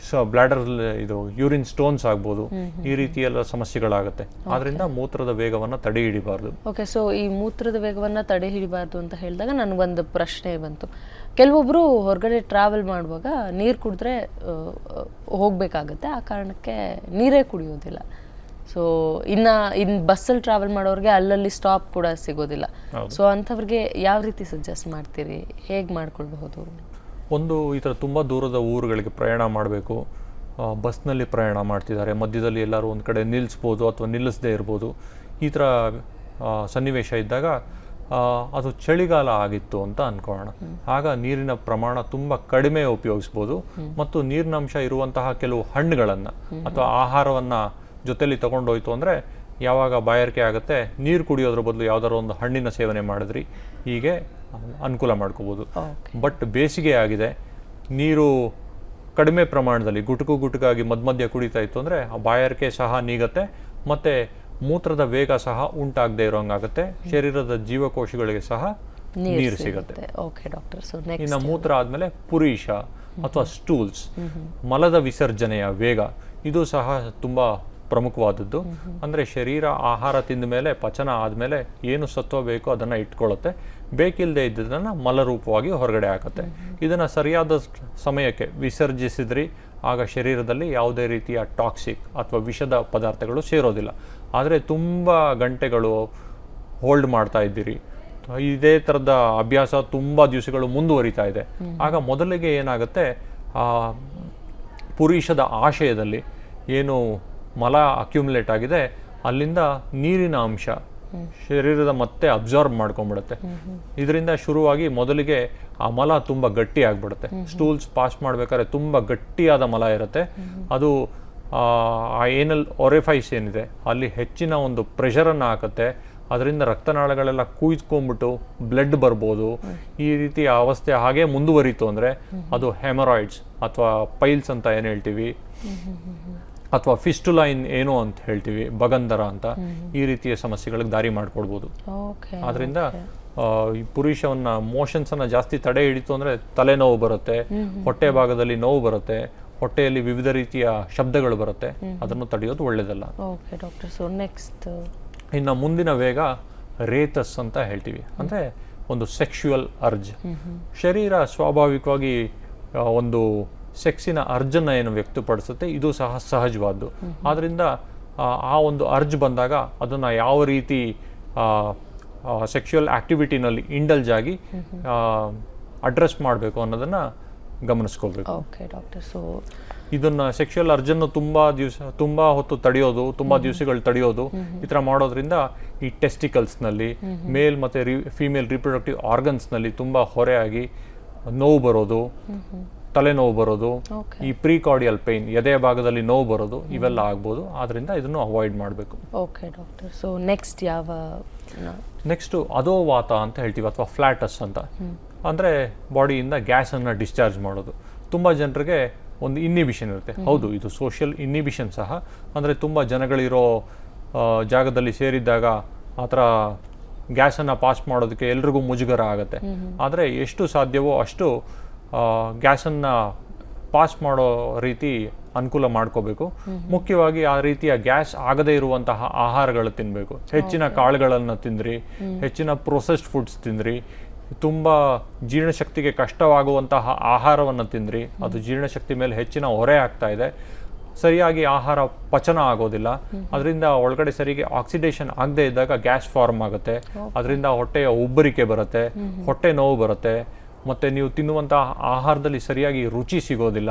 ಸ ಬ್ಲಾಡರ್ ಇದು ಯೂರಿನ್ ಸ್ಟೋನ್ಸ್ ಆಗ್ಬೋದು. ಈ ರೀತಿ ಎಲ್ಲ ಸಮಸ್ಯೆಗಳಾಗುತ್ತೆ. ಆದ್ರಿಂದ ಮೂತ್ರದ ವೇಗವನ್ನು ತಡೆ ಹಿಡಿಬಾರ್ದು. ಓಕೆ ಸೊ ಈ ಮೂತ್ರದ ವೇಗವನ್ನು ತಡೆ ಹಿಡಿಬಾರ್ದು ಅಂತ ಹೇಳಿದಾಗ ನನಗೊಂದು ಪ್ರಶ್ನೆ ಬಂತು. ಕೆಲವೊಬ್ಬರು ಹೊರಗಡೆ ಟ್ರಾವೆಲ್ ಮಾಡುವಾಗ ನೀರು ಕುಡಿದ್ರೆ ಹೋಗ್ಬೇಕಾಗತ್ತೆ. ಆ ಕಾರಣಕ್ಕೆ ನೀರೇ ಕುಡಿಯೋದಿಲ್ಲ. ಸೊ ಇನ್ನ ಇನ್ ಬಸ್ಸಲ್ಲಿ ಟ್ರಾವೆಲ್ ಮಾಡೋರಿಗೆ ಅಲ್ಲಲ್ಲಿ ಸ್ಟಾಪ್ ಕೂಡ ಸಿಗೋದಿಲ್ಲ. ಸೊ ಅಂಥವ್ರಿಗೆ ಯಾವ ರೀತಿ ಸಜೆಸ್ಟ್ ಮಾಡ್ತೀರಿ? ಹೇಗೆ ಮಾಡ್ಕೊಳ್ಬಹುದು? ಒಂದು ಈ ಥರ ತುಂಬ ದೂರದ ಊರುಗಳಿಗೆ ಪ್ರಯಾಣ ಮಾಡಬೇಕು. ಬಸ್ನಲ್ಲಿ ಪ್ರಯಾಣ ಮಾಡ್ತಿದ್ದಾರೆ. ಮಧ್ಯದಲ್ಲಿ ಎಲ್ಲರೂ ಒಂದು ಕಡೆ ನಿಲ್ಲಿಸ್ಬೋದು ಅಥವಾ ನಿಲ್ಲಿಸದೇ ಇರ್ಬೋದು. ಈ ಥರ ಸನ್ನಿವೇಶ ಇದ್ದಾಗ ಅದು ಚಳಿಗಾಲ ಆಗಿತ್ತು ಅಂತ ಅಂದ್ಕೊಳ್ಳೋಣ ಆಗ ನೀರಿನ ಪ್ರಮಾಣ ತುಂಬ ಕಡಿಮೆ ಉಪಯೋಗಿಸ್ಬೋದು. ಮತ್ತು ನೀರಿನ ಅಂಶ ಇರುವಂತಹ ಕೆಲವು ಹಣ್ಣುಗಳನ್ನು ಅಥವಾ ಆಹಾರವನ್ನು ಜೊತೆಯಲ್ಲಿ ತಗೊಂಡೋಯ್ತು ಅಂದರೆ ಯಾವಾಗ ಬಾಯಾರಿಕೆ ಆಗುತ್ತೆ ನೀರು ಕುಡಿಯೋದ್ರ ಬದಲು ಯಾವ್ದಾದ್ರು ಒಂದು ಹಣ್ಣಿನ ಸೇವನೆ ಮಾಡಿದ್ರಿ ಹೀಗೆ ಅನುಕೂಲ ಮಾಡ್ಕೋಬೋದು. ಬಟ್ ಬೇಸಿಗೆ ಆಗಿದೆ ನೀರು ಕಡಿಮೆ ಪ್ರಮಾಣದಲ್ಲಿ ಗುಟುಕು ಗುಟುಕಾಗಿ ಮಧ್ಯ ಮಧ್ಯ ಕುಡಿತಾ ಇತ್ತು ಅಂದರೆ ಆ ಬಾಯಾರಿಕೆ ಸಹ ನೀಗತ್ತೆ ಮತ್ತು ಮೂತ್ರದ ವೇಗ ಸಹ ಉಂಟಾಗದೇ ಇರೋಂಗಾಗುತ್ತೆ ಶರೀರದ ಜೀವಕೋಶಗಳಿಗೆ ಸಹ ನೀರು ಸಿಗುತ್ತೆ. ಓಕೆ ಡಾಕ್ಟರ್ ಇನ್ನು ಮೂತ್ರ ಆದಮೇಲೆ ಪುರೀಶ ಅಥವಾ ಸ್ಟೂಲ್ಸ್ ಮಲದ ವಿಸರ್ಜನೆಯ ವೇಗ ಇದು ಸಹ ತುಂಬ ಪ್ರಮುಖವಾದದ್ದು. ಅಂದರೆ ಶರೀರ, ಆಹಾರ ತಿಂದ ಮೇಲೆ, ಪಚನ ಆದಮೇಲೆ ಏನು ಸತ್ವ ಬೇಕೋ ಅದನ್ನು ಇಟ್ಕೊಳ್ಳುತ್ತೆ. ಬೇಕಿಲ್ಲದೆ ಇದ್ದದನ್ನು ಮಲರೂಪವಾಗಿ ಹೊರಗಡೆ ಹಾಕುತ್ತೆ. ಇದನ್ನು ಸರಿಯಾದ ಸಮಯಕ್ಕೆ ವಿಸರ್ಜಿಸಿದ್ರಿ, ಆಗ ಶರೀರದಲ್ಲಿ ಯಾವುದೇ ರೀತಿಯ ಟಾಕ್ಸಿಕ್ ಅಥವಾ ವಿಷದ ಪದಾರ್ಥಗಳು ಸೇರೋದಿಲ್ಲ. ಆದರೆ ತುಂಬ ಗಂಟೆಗಳು ಹೋಲ್ಡ್ ಮಾಡ್ತಾ ಇದ್ದೀರಿ. ಇದೇ ಥರದ ಅಭ್ಯಾಸ ತುಂಬ ದಿವಸಗಳು ಮುಂದುವರಿತಾ ಇದೆ. ಆಗ ಮೊದಲಿಗೆ ಏನಾಗುತ್ತೆ ಪುರುಷದ ಆಶಯದಲ್ಲಿ ಏನು ಮಲ ಅಕ್ಯುಮುಲೇಟ್ ಆಗಿದೆ ಅಲ್ಲಿಂದ ನೀರಿನ ಅಂಶ ಶರೀರದ ಮತ್ತೆ ಅಬ್ಸಾರ್ಬ್ ಮಾಡ್ಕೊಂಡ್ಬಿಡುತ್ತೆ. ಇದರಿಂದ ಶುರುವಾಗಿ ಮೊದಲಿಗೆ ಆ ಮಲ ತುಂಬ ಗಟ್ಟಿ ಆಗ್ಬಿಡುತ್ತೆ. ಸ್ಟೂಲ್ಸ್ ಪಾಸ್ ಮಾಡ್ಬೇಕಾದ್ರೆ ತುಂಬ ಗಟ್ಟಿಯಾದ ಮಲ ಇರುತ್ತೆ. ಅದು ಆ ಏನಲ್ ಒರೆಫೈಸ್ ಏನಿದೆ ಅಲ್ಲಿ ಹೆಚ್ಚಿನ ಒಂದು ಪ್ರೆಷರನ್ನು ಹಾಕುತ್ತೆ. ಅದರಿಂದ ರಕ್ತನಾಳಗಳೆಲ್ಲ ಕೂಯ್ಕೊಂಡ್ಬಿಟ್ಟು ಬ್ಲಡ್ ಬರ್ಬೋದು. ಈ ರೀತಿಯ ಅವಸ್ಥೆ ಹಾಗೆ ಮುಂದುವರಿತು ಅಂದರೆ ಅದು ಹೆಮರಾಯ್ಡ್ಸ್ ಅಥವಾ ಪೈಲ್ಸ್ ಅಂತ ಏನು ಹೇಳ್ತೀವಿ? ಅಥವಾ ಫಿಸ್ಟುಲೈನ್ ಏನು ಅಂತ ಹೇಳ್ತೀವಿ ಬಗಂಧರ ಅಂತ ಈ ರೀತಿಯ ಸಮಸ್ಯೆಗಳಿಗೆ ದಾರಿ ಮಾಡಿಕೊಡ್ಬೋದು. ಆದ್ರಿಂದ ಈ ಪುರುಷವನ್ನ ಮೋಷನ್ಸ್ ಅನ್ನ ಜಾಸ್ತಿ ತಡೆ ಹಿಡಿತು ಅಂದ್ರೆ ತಲೆನೋವು ಬರುತ್ತೆ ಹೊಟ್ಟೆ ಭಾಗದಲ್ಲಿ ನೋವು ಬರುತ್ತೆ ಹೊಟ್ಟೆಯಲ್ಲಿ ವಿವಿಧ ರೀತಿಯ ಶಬ್ದಗಳು ಬರುತ್ತೆ ಅದನ್ನು ತಡೆಯೋದು ಒಳ್ಳೇದಲ್ಲ. ಓಕೆ ಡಾಕ್ಟರ್ ಸೊ ನೆಕ್ಸ್ಟ್ ಇನ್ನು ಮುಂದಿನ ವೇಗ ರೇತಸ್ ಅಂತ ಹೇಳ್ತೀವಿ. ಅಂದ್ರೆ ಒಂದು ಸೆಕ್ಷುವಲ್ ಅರ್ಜ್. ಶರೀರ ಸ್ವಾಭಾವಿಕವಾಗಿ ಒಂದು ಸೆಕ್ಸಿನ ಅರ್ಜನ್ನ ಏನು ವ್ಯಕ್ತಪಡಿಸುತ್ತೆ ಇದು ಸಹ ಸಹಜವಾದ್ದು. ಆದ್ದರಿಂದ ಆ, ಒಂದು ಅರ್ಜ್ ಬಂದಾಗ ಅದನ್ನು ಯಾವ ರೀತಿ ಸೆಕ್ಷುವಲ್ ಆಕ್ಟಿವಿಟಿನಲ್ಲಿ ಇಂಡಲ್ಜ್ ಆಗಿ ಅಡ್ರೆಸ್ ಮಾಡಬೇಕು ಅನ್ನೋದನ್ನು ಗಮನಿಸ್ಕೊಳ್ಬೇಕು. ಓಕೆ ಡಾಕ್ಟರ್ ಸೊ ಇದನ್ನ ಸೆಕ್ಷುವಲ್ ಅರ್ಜನ್ನು ತುಂಬಾ ದಿವಸ ತುಂಬಾ ಹೊತ್ತು ತಡೆಯೋದು ತುಂಬಾ ದಿವಸಗಳು ತಡೆಯೋದು ಈ ಥರ ಮಾಡೋದ್ರಿಂದ ಈ ಟೆಸ್ಟಿಕಲ್ಸ್ನಲ್ಲಿ ಮೇಲ್ ಮತ್ತೆ ಫಿಮೇಲ್ ರಿಪ್ರೊಡಕ್ಟಿವ್ ಆರ್ಗನ್ಸ್ನಲ್ಲಿ ತುಂಬಾ ಹೊರೆಯಾಗಿ ನೋವು ಬರೋದು. ತಲೆನೋವು ಬರೋದು ಈ ಪ್ರೀಕಾರ್ಡಿಯಲ್ ಪೇನ್ ಎದೆಯ ಭಾಗದಲ್ಲಿ ನೋವು ಬರೋದು ಇವೆಲ್ಲ ಆಗ್ಬೋದು. ಆದ್ರಿಂದ ಇದನ್ನು ಅವಾಯ್ಡ್ ಮಾಡಬೇಕು. ಓಕೆ ಡಾಕ್ಟರ್ ಸೊ ನೆಕ್ಸ್ಟ್ ಯಾವ ನೆಕ್ಸ್ಟ್ ಅದೋ ವಾತ ಅಂತ ಹೇಳ್ತೀವಿ ಅಥವಾ ಫ್ಲಾಟಸ್ ಅಂತ. ಅಂದರೆ ಬಾಡಿಯಿಂದ ಗ್ಯಾಸನ್ನು ಡಿಸ್ಚಾರ್ಜ್ ಮಾಡೋದು. ತುಂಬ ಜನರಿಗೆ ಒಂದು ಇನ್ನಿಬಿಷನ್ ಇರುತ್ತೆ. ಹೌದು ಇದು ಸೋಷಿಯಲ್ ಇನ್ನಿಬಿಷನ್ ಸಹ. ಅಂದರೆ ತುಂಬ ಜನಗಳಿರೋ ಜಾಗದಲ್ಲಿ ಸೇರಿದ್ದಾಗ ಆ ಥರ ಗ್ಯಾಸನ್ನು ಪಾಸ್ ಮಾಡೋದಕ್ಕೆ ಎಲ್ರಿಗೂ ಮುಜುಗರ ಆಗುತ್ತೆ. ಆದರೆ ಎಷ್ಟು ಸಾಧ್ಯವೋ ಅಷ್ಟು ಗ್ಯಾಸನ್ನು ಪಾಸ್ ಮಾಡೋ ರೀತಿ ಅನುಕೂಲ ಮಾಡ್ಕೋಬೇಕು. ಮುಖ್ಯವಾಗಿ ಆ ರೀತಿಯ ಗ್ಯಾಸ್ ಆಗದೇ ಇರುವಂತಹ ಆಹಾರಗಳು ತಿನ್ನಬೇಕು ಹೆಚ್ಚಿನ ಕಾಳುಗಳನ್ನು ತಿಂದ್ರಿ ಹೆಚ್ಚಿನ ಪ್ರೊಸೆಸ್ಡ್ ಫುಡ್ಸ್ ತಿಂದ್ರಿ ತುಂಬ ಜೀರ್ಣಶಕ್ತಿಗೆ ಕಷ್ಟವಾಗುವಂತಹ ಆಹಾರವನ್ನು ತಿಂದ್ರಿ ಅದು ಜೀರ್ಣಶಕ್ತಿ ಮೇಲೆ ಹೆಚ್ಚಿನ ಹೊರೆ ಆಗ್ತಾ ಇದೆ. ಸರಿಯಾಗಿ ಆಹಾರ ಪಚನ ಆಗೋದಿಲ್ಲ. ಅದರಿಂದ ಒಳಗಡೆ ಸರಿಗೆ ಆಕ್ಸಿಡೇಷನ್ ಆಗದೆ ಇದ್ದಾಗ ಗ್ಯಾಸ್ ಫಾರ್ಮ್ ಆಗುತ್ತೆ. ಅದರಿಂದ ಹೊಟ್ಟೆಯ ಉಬ್ಬರಿಕೆ ಬರುತ್ತೆ. ಹೊಟ್ಟೆ ನೋವು ಬರುತ್ತೆ. ಮತ್ತೆ ನೀವು ತಿನ್ನುವಂತಹ ಆಹಾರದಲ್ಲಿ ಸರಿಯಾಗಿ ರುಚಿ ಸಿಗೋದಿಲ್ಲ.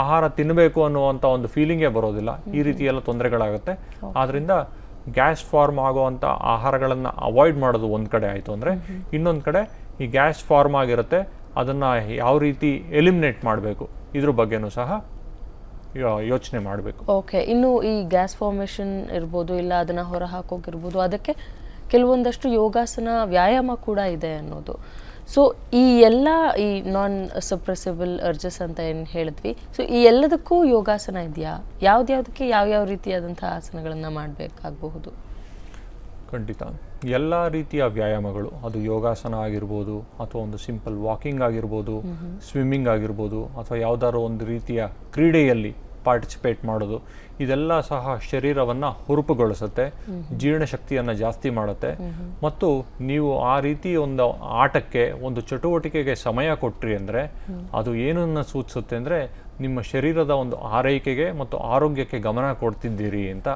ಆಹಾರ ತಿನ್ನಬೇಕು ಅನ್ನುವಂಥ ಒಂದು ಫೀಲಿಂಗೇ ಬರೋದಿಲ್ಲ. ಈ ರೀತಿ ಎಲ್ಲ ತೊಂದರೆಗಳಾಗುತ್ತೆ. ಆದ್ರಿಂದ ಗ್ಯಾಸ್ ಫಾರ್ಮ್ ಆಗುವಂಥ ಆಹಾರಗಳನ್ನು ಅವಾಯ್ಡ್ ಮಾಡೋದು ಒಂದು ಕಡೆ ಆಯಿತು ಅಂದರೆ ಇನ್ನೊಂದು ಕಡೆ ಈ ಗ್ಯಾಸ್ ಫಾರ್ಮ್ ಆಗಿರುತ್ತೆ. ಅದನ್ನು ಯಾವ ರೀತಿ ಎಲಿಮಿನೇಟ್ ಮಾಡಬೇಕು? ಇದ್ರ ಬಗ್ಗೆನೂ ಸಹ ಯೋಚನೆ ಮಾಡಬೇಕು. ಓಕೆ ಇನ್ನು ಈ ಗ್ಯಾಸ್ ಫಾರ್ಮೇಷನ್ ಇರ್ಬೋದು ಇಲ್ಲ ಅದನ್ನ ಹೊರ ಹಾಕೋಗಿರ್ಬೋದು ಅದಕ್ಕೆ ಕೆಲವೊಂದಷ್ಟು ಯೋಗಾಸನ ವ್ಯಾಯಾಮ ಕೂಡ ಇದೆ ಅನ್ನೋದು. ಸೊ ಈ ಎಲ್ಲ ಈ ನಾನ್ ಸಪ್ರೆಸಿಬಲ್ ಅರ್ಜಸ್ ಅಂತ ಏನು ಹೇಳಿದ್ವಿ. ಸೊ ಈ ಎಲ್ಲದಕ್ಕೂ ಯೋಗಾಸನ ಇದೆಯಾ? ಯಾವ್ದ್ಯಾವ್ದಕ್ಕೆ ಯಾವ್ಯಾವ ರೀತಿಯಾದಂಥ ಆಸನಗಳನ್ನು ಮಾಡಬೇಕಾಗಬಹುದು? ಖಂಡಿತ. ಎಲ್ಲ ರೀತಿಯ ವ್ಯಾಯಾಮಗಳು ಅದು ಯೋಗಾಸನ ಆಗಿರ್ಬೋದು ಅಥವಾ ಒಂದು ಸಿಂಪಲ್ ವಾಕಿಂಗ್ ಆಗಿರ್ಬೋದು ಸ್ವಿಮ್ಮಿಂಗ್ ಆಗಿರ್ಬೋದು ಅಥವಾ ಯಾವುದಾದ್ರು ಒಂದು ರೀತಿಯ ಕ್ರೀಡೆಯಲ್ಲಿ ಪಾರ್ಟಿಸಿಪೇಟ್ ಮಾಡೋದು ಇದೆಲ್ಲ ಸಹ ಶರೀರವನ್ನು ಹುರುಪುಗೊಳಿಸುತ್ತೆ ಜೀರ್ಣಶಕ್ತಿಯನ್ನು ಜಾಸ್ತಿ ಮಾಡುತ್ತೆ. ಮತ್ತು ನೀವು ಆ ರೀತಿ ಒಂದು ಆಟಕ್ಕೆ ಒಂದು ಚಟುವಟಿಕೆಗೆ ಸಮಯ ಕೊಟ್ರಿ ಅಂದರೆ ಅದು ಏನನ್ನು ಸೂಚಿಸುತ್ತೆ ಅಂದರೆ ನಿಮ್ಮ ಶರೀರದ ಒಂದು ಆರೈಕೆಗೆ ಮತ್ತು ಆರೋಗ್ಯಕ್ಕೆ ಗಮನ ಕೊಡ್ತಿದ್ದೀರಿ ಅಂತ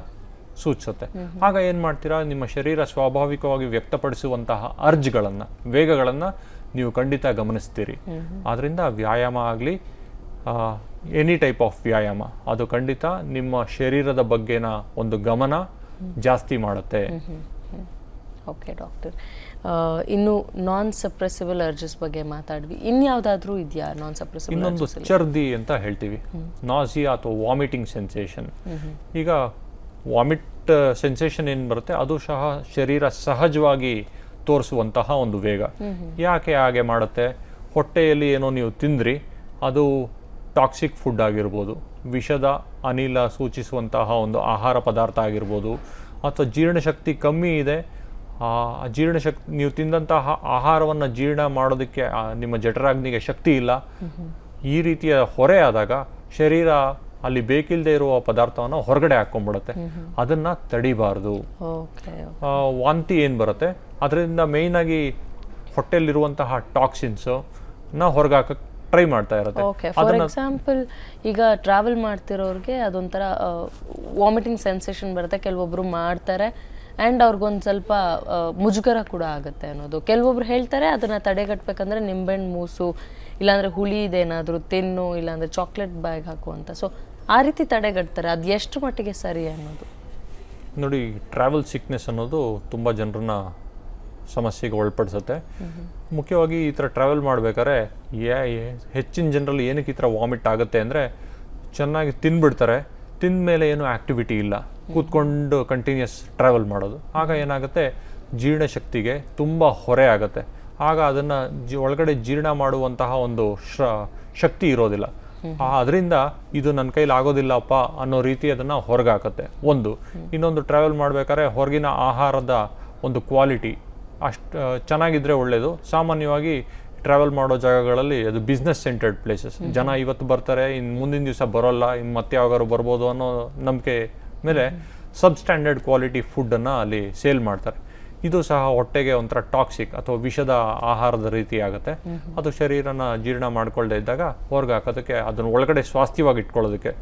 ಸೂಚಿಸುತ್ತೆ. ಆಗ ಏನು ಮಾಡ್ತೀರಾ? ನಿಮ್ಮ ಶರೀರ ಸ್ವಾಭಾವಿಕವಾಗಿ ವ್ಯಕ್ತಪಡಿಸುವಂತಹ ಅರ್ಜ್ಗಳನ್ನು ವೇಗಗಳನ್ನು ನೀವು ಖಂಡಿತ ಗಮನಿಸ್ತೀರಿ. ಆದ್ರಿಂದ ವ್ಯಾಯಾಮ ಆಗಲಿ ಎನಿ ಟೈಪ್ ಆಫ್ ವ್ಯಾಯಾಮ ಅದು ಖಂಡಿತ ನಿಮ್ಮ ಶರೀರದ ಬಗ್ಗೆನ ಒಂದು ಗಮನ ಜಾಸ್ತಿ ಮಾಡುತ್ತೆ. ಓಕೆ ಡಾಕ್ಟರ್ ಇನ್ನು ನಾನ್ ಸಪ್ರೆಸಿಬಲ್ ಅರ್ಜಸ್ ಬಗ್ಗೆ ಮಾತಾಡ್ವಿ. ಇನ್ಯಾವುದಾದ್ರೂ ಇದೆಯಾ ನಾನ್ ಸಪ್ರೆಸಿಬಲ್ ಇನ್ನೊಂದು ಚರ್ದಿ ಅಂತ ಹೇಳ್ತೀವಿ. ನಾಸಿಯಾ ಅಥವಾ ವಾಮಿಟಿಂಗ್ ಸೆನ್ಸೇಷನ್ ಈಗ ವಾಮಿಟ್ ಸೆನ್ಸೇಷನ್ ಏನು ಬರುತ್ತೆ? ಅದು ಸಹ ಶರೀರ ಸಹಜವಾಗಿ ತೋರಿಸುವಂತಹ ಒಂದು ವೇಗ. ಯಾಕೆ ಹಾಗೆ ಮಾಡುತ್ತೆ? ಹೊಟ್ಟೆಯಲ್ಲಿ ಏನೋ ನೀವು ತಿಂದ್ರಿ ಅದು ಟಾಕ್ಸಿಕ್ ಫುಡ್ ಆಗಿರ್ಬೋದು ವಿಷದ ಅನಿಲ ಸೂಚಿಸುವಂತಹ ಒಂದು ಆಹಾರ ಪದಾರ್ಥ ಆಗಿರ್ಬೋದು ಅಥವಾ ಜೀರ್ಣಶಕ್ತಿ ಕಮ್ಮಿ ಇದೆ ಜೀರ್ಣಶಕ್ತಿ ನೀವು ತಿಂದಂತಹ ಆಹಾರವನ್ನು ಜೀರ್ಣ ಮಾಡೋದಕ್ಕೆ ನಿಮ್ಮ ಜಠರಾಗ್ನಿಗೆ ಶಕ್ತಿ ಇಲ್ಲ. ಈ ರೀತಿಯ ಹೊರೆ ಆದಾಗ ಶರೀರ ಅಲ್ಲಿ ಬೇಕಿಲ್ಲದೆ ಇರುವ ಪದಾರ್ಥವನ್ನು ಹೊರಗಡೆ ಹಾಕೊಂಡ್ಬಿಡುತ್ತೆ. ಅದನ್ನು ತಡಿಬಾರ್ದು. ವಾಂತಿ ಏನು ಬರುತ್ತೆ? ಅದರಿಂದ ಮೇಯ್ನಾಗಿ ಹೊಟ್ಟೆಲಿರುವಂತಹ ಟಾಕ್ಸಿನ್ಸು ನ ಹೊರಗೆ ಹಾಕಕ್ಕೆ ಟ್ರೈ ಮಾಡ್ತಾ ಇರುತ್ತೆ. ಓಕೆ ಫಾರ್ ಎಕ್ಸಾಂಪಲ್ ಈಗ ಟ್ರಾವೆಲ್ ಮಾಡ್ತಿರೋರಿಗೆ ಅದೊಂಥರ ವಾಮಿಟಿಂಗ್ ಸೆನ್ಸೇಷನ್ ಬರುತ್ತೆ. ಕೆಲವೊಬ್ರು ಮಾಡ್ತಾರೆ. ಆ್ಯಂಡ್ ಅವ್ರಿಗೊಂದು ಸ್ವಲ್ಪ ಮುಜುಗರ ಕೂಡ ಆಗುತ್ತೆ ಅನ್ನೋದು. ಕೆಲವೊಬ್ರು ಹೇಳ್ತಾರೆ ಅದನ್ನ ತಡೆಗಟ್ಟಬೇಕಂದ್ರೆ ನಿಂಬೆಹಣ್ಣು ಮೂಸು ಇಲ್ಲಾಂದರೆ ಹುಳಿ ಇದೇನಾದರೂ ತಿನ್ನು ಇಲ್ಲಾಂದರೆ ಚಾಕ್ಲೇಟ್ ಬ್ಯಾಗ್ ಹಾಕುವಂಥ ಅಂತ. ಸೊ ಆ ರೀತಿ ತಡೆಗಟ್ತಾರೆ. ಅದು ಎಷ್ಟು ಮಟ್ಟಿಗೆ ಸರಿ ಅನ್ನೋದು? ನೋಡಿ ಟ್ರಾವೆಲ್ ಸಿಕ್ನೆಸ್ ಅನ್ನೋದು ತುಂಬ ಜನರನ್ನ ಸಮಸ್ಯೆಗೆ ಒಳಪಡಿಸುತ್ತೆ. ಮುಖ್ಯವಾಗಿ ಈ ಥರ ಟ್ರಾವೆಲ್ ಮಾಡ್ಬೇಕಾದ್ರೆ ಯಾ- ಹೆಚ್ಚಿನ ಜನರಲ್ಲಿ ಏನಕ್ಕೆ ಈ ಥರ ವಾಮಿಟ್ ಆಗುತ್ತೆ ಅಂದರೆ ಚೆನ್ನಾಗಿ ತಿನ್ಬಿಡ್ತಾರೆ. ತಿಂದ ಮೇಲೆ ಏನು ಆ್ಯಕ್ಟಿವಿಟಿ ಇಲ್ಲ. ಕೂತ್ಕೊಂಡು ಕಂಟಿನ್ಯೂಸ್ ಟ್ರಾವೆಲ್ ಮಾಡೋದು. ಆಗ ಏನಾಗುತ್ತೆ? ಜೀರ್ಣಶಕ್ತಿಗೆ ತುಂಬ ಹೊರೆ ಆಗುತ್ತೆ. ಆಗ ಅದನ್ನು ಜಿ ಒಳಗಡೆ ಜೀರ್ಣ ಮಾಡುವಂತಹ ಒಂದು ಶ್ರ ಶಕ್ತಿ ಇರೋದಿಲ್ಲ. ಅದರಿಂದ ಇದು ನನ್ನ ಕೈಲಿ ಆಗೋದಿಲ್ಲಪ್ಪ ಅನ್ನೋ ರೀತಿ ಅದನ್ನು ಹೊರಗಾಕತ್ತೆ. ಹಾಕುತ್ತೆ ಒಂದು ಇನ್ನೊಂದು ಟ್ರಾವೆಲ್ ಮಾಡ್ಬೇಕಾದ್ರೆ ಹೊರಗಿನ ಆಹಾರದ ಒಂದು ಕ್ವಾಲಿಟಿ ಅಷ್ಟು ಚೆನ್ನಾಗಿದ್ದರೆ ಒಳ್ಳೆಯದು ಸಾಮಾನ್ಯವಾಗಿ ಟ್ರಾವೆಲ್ ಮಾಡೋ ಜಾಗಗಳಲ್ಲಿ ಅದು ಬಿಸ್ನೆಸ್ ಸೆಂಟರ್ಡ್ ಪ್ಲೇಸಸ್ ಜನ ಇವತ್ತು ಬರ್ತಾರೆ ಇನ್ನು ಮುಂದಿನ ದಿವಸ ಬರೋಲ್ಲ ಇನ್ನು ಮತ್ತೆ ಯಾವಾಗಾರು ಬರ್ಬೋದು ಅನ್ನೋ ನಂಬಿಕೆ ಮೇಲೆ ಸಬ್ ಸ್ಟ್ಯಾಂಡರ್ಡ್ ಕ್ವಾಲಿಟಿ ಫುಡ್ಡನ್ನು ಅಲ್ಲಿ ಸೇಲ್ ಮಾಡ್ತಾರೆ. ಇದು ಸಹ ಹೊಟ್ಟೆಗೆ ಒಂಥರ ಟಾಕ್ಸಿಕ್ ಅಥವಾ ವಿಷದ ಆಹಾರದ ರೀತಿ ಆಗುತ್ತೆ. ಅದು ಶರೀರನ ಜೀರ್ಣ ಮಾಡ್ಕೊಳ್ಳದೆ ಇದ್ದಾಗ ಹೊರಗೆ ಹಾಕೋದಕ್ಕೆ ಅದನ್ನು ಒಳಗಡೆ ಸ್ವಾಸ್ಥ್ಯವಾಗಿ ಇಟ್ಕೊಳ್ಳೋದಕ್ಕೆ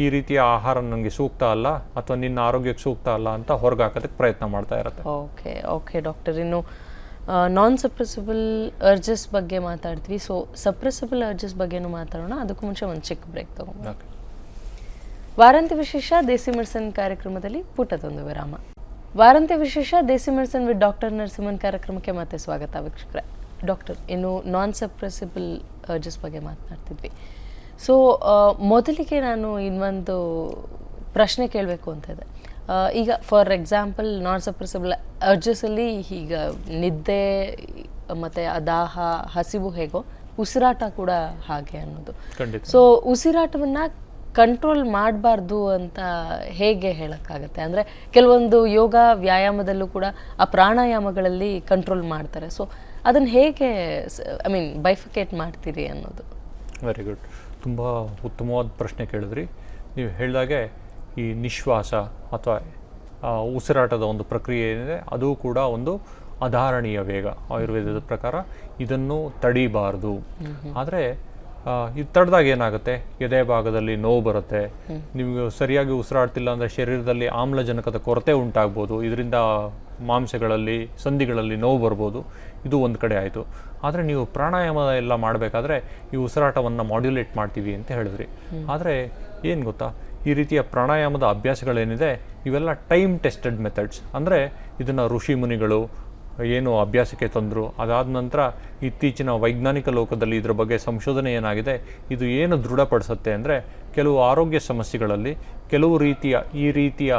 ಈ ರೀತಿಯ ಆಹಾರ ನನಗೆ ಸೂಕ್ತ ಅಲ್ಲ ಅಥವಾ ನಿನ್ನ ಆರೋಗ್ಯಕ್ಕೆ ಸೂಕ್ತ ಅಲ್ಲ ಅಂತ ಹೊರಗೆ ಹಾಕೋದಕ್ಕೆ ಪ್ರಯತ್ನ ಮಾಡ್ತಾ ಇರುತ್ತೆ. Okay okay doctor. ಇನ್ನು ನಾನ್ ಸಪ್ರೆಸಿಬಲ್ ಅರ್ಜಸ್ ಬಗ್ಗೆ ಮಾತಾಡ್ತೀವಿ. ಸೊ ಸಪ್ರೆಸಿಬಲ್ ಅರ್ಜಸ್ ಬಗ್ಗೆನೂ ಮಾತಾಡೋಣ. ಅದಕ್ಕೂ ಮುಂಚೆ ಒಂದು ಚಿಕ್ಕ ಬ್ರೇಕ್ ತಗೊಂಡು. ವಾರಾಂತ್ಯ ವಿಶೇಷ ದೇಸಿ ಮೆಡಿಸನ್ ಕಾರ್ಯಕ್ರಮದಲ್ಲಿ ಪುಟದೊಂದು ವಿರಾಮ. ವಾರಾಂತ್ಯ ವಿಶೇಷ ದೇಸಿ ಮೆಡಿಸನ್ ವಿತ್ ಡಾಕ್ಟರ್ ನರಸಿಂಹನ್ ಕಾರ್ಯಕ್ರಮಕ್ಕೆ ಮತ್ತೆ ಸ್ವಾಗತ ವೀಕ್ಷಕರೇ. ಡಾಕ್ಟರ್ ಇನ್ನು ನಾನ್ ಸಪ್ರೆಸಿಬಲ್ ಅರ್ಜಸ್ ಬಗ್ಗೆ ಮಾತನಾಡ್ತಿದ್ವಿ ಸೊ ಮೊದಲಿಗೆ ನಾನು ಇನ್ನೊಂದು ಪ್ರಶ್ನೆ ಕೇಳಬೇಕು ಅಂತ ಇದೆ. ಈಗ ಫಾರ್ ಎಕ್ಸಾಂಪಲ್ ನಾನ್ ಸಪ್ರೆಸಬಲ್ ಅರ್ಜಸಲ್ಲಿ ಈಗ ನಿದ್ದೆ ಮತ್ತು ದಾಹ ಹಸಿವು ಹೇಗೋ ಉಸಿರಾಟ ಕೂಡ ಹಾಗೆ ಅನ್ನೋದು. ಸೊ ಉಸಿರಾಟವನ್ನ ಕಂಟ್ರೋಲ್ ಮಾಡಬಾರ್ದು ಅಂತ ಹೇಗೆ ಹೇಳೋಕ್ಕಾಗತ್ತೆ? ಅಂದ್ರೆ ಕೆಲವೊಂದು ಯೋಗ ವ್ಯಾಯಾಮದಲ್ಲೂ ಕೂಡ ಆ ಪ್ರಾಣಾಯಾಮಗಳಲ್ಲಿ ಕಂಟ್ರೋಲ್ ಮಾಡ್ತಾರೆ. ಸೊ ಅದನ್ನು ಹೇಗೆ ಐ ಮೀನ್ ಬೈಫಿಕೇಟ್ ಮಾಡ್ತೀರಿ ಅನ್ನೋದು? ವೆರಿ ಗುಡ್ ತುಂಬ ಉತ್ತಮವಾದ ಪ್ರಶ್ನೆ ಕೇಳಿದ್ರಿ. ನೀವು ಹೇಳಿದಾಗೆ ಈ ನಿಶ್ವಾಸ ಅಥವಾ ಉಸಿರಾಟದ ಒಂದು ಪ್ರಕ್ರಿಯೆ ಏನಿದೆ ಅದು ಕೂಡ ಒಂದು ಅಧಾರಣೀಯ ವೇಗ. ಆಯುರ್ವೇದದ ಪ್ರಕಾರ ಇದನ್ನು ತಡೀಬಾರದು. ಆದರೆ ಇದು ತಡೆದಾಗ ಏನಾಗುತ್ತೆ? ಎದೆ ಭಾಗದಲ್ಲಿ ನೋವು ಬರುತ್ತೆ. ನಿಮಗೆ ಸರಿಯಾಗಿ ಉಸಿರಾಡ್ತಿಲ್ಲ ಅಂದರೆ ಶರೀರದಲ್ಲಿ ಆಮ್ಲಜನಕದ ಕೊರತೆ ಉಂಟಾಗ್ಬೋದು. ಇದರಿಂದ ಮಾಂಸಗಳಲ್ಲಿ ಸಂಧಿಗಳಲ್ಲಿ ನೋವು ಬರ್ಬೋದು. ಇದು ಒಂದು ಕಡೆ ಆಯಿತು. ಆದರೆ ನೀವು ಪ್ರಾಣಾಯಾಮ ಎಲ್ಲ ಮಾಡಬೇಕಾದ್ರೆ ಈ ಉಸಿರಾಟವನ್ನು ಮಾಡ್ಯುಲೇಟ್ ಮಾಡ್ತೀವಿ ಅಂತ ಹೇಳಿದ್ರಿ. ಆದರೆ ಏನು ಗೊತ್ತಾ? ಈ ರೀತಿಯ ಪ್ರಾಣಾಯಾಮದ ಅಭ್ಯಾಸಗಳೇನಿದೆ ಇವೆಲ್ಲ ಟೈಮ್ ಟೆಸ್ಟೆಡ್ ಮೆಥಡ್ಸ್ ಅಂದರೆ ಇದನ್ನು ಋಷಿ ಮುನಿಗಳು ಏನು ಅಭ್ಯಾಸಕ್ಕೆ ತಂದರು. ಅದಾದ ನಂತರ ಇತ್ತೀಚಿನ ವೈಜ್ಞಾನಿಕ ಲೋಕದಲ್ಲಿ ಇದರ ಬಗ್ಗೆ ಸಂಶೋಧನೆ ಏನಾಗಿದೆ ಇದು ಏನು ದೃಢಪಡಿಸುತ್ತೆ ಅಂದರೆ ಕೆಲವು ಆರೋಗ್ಯ ಸಮಸ್ಯೆಗಳಲ್ಲಿ ಕೆಲವು ರೀತಿಯ ಈ ರೀತಿಯ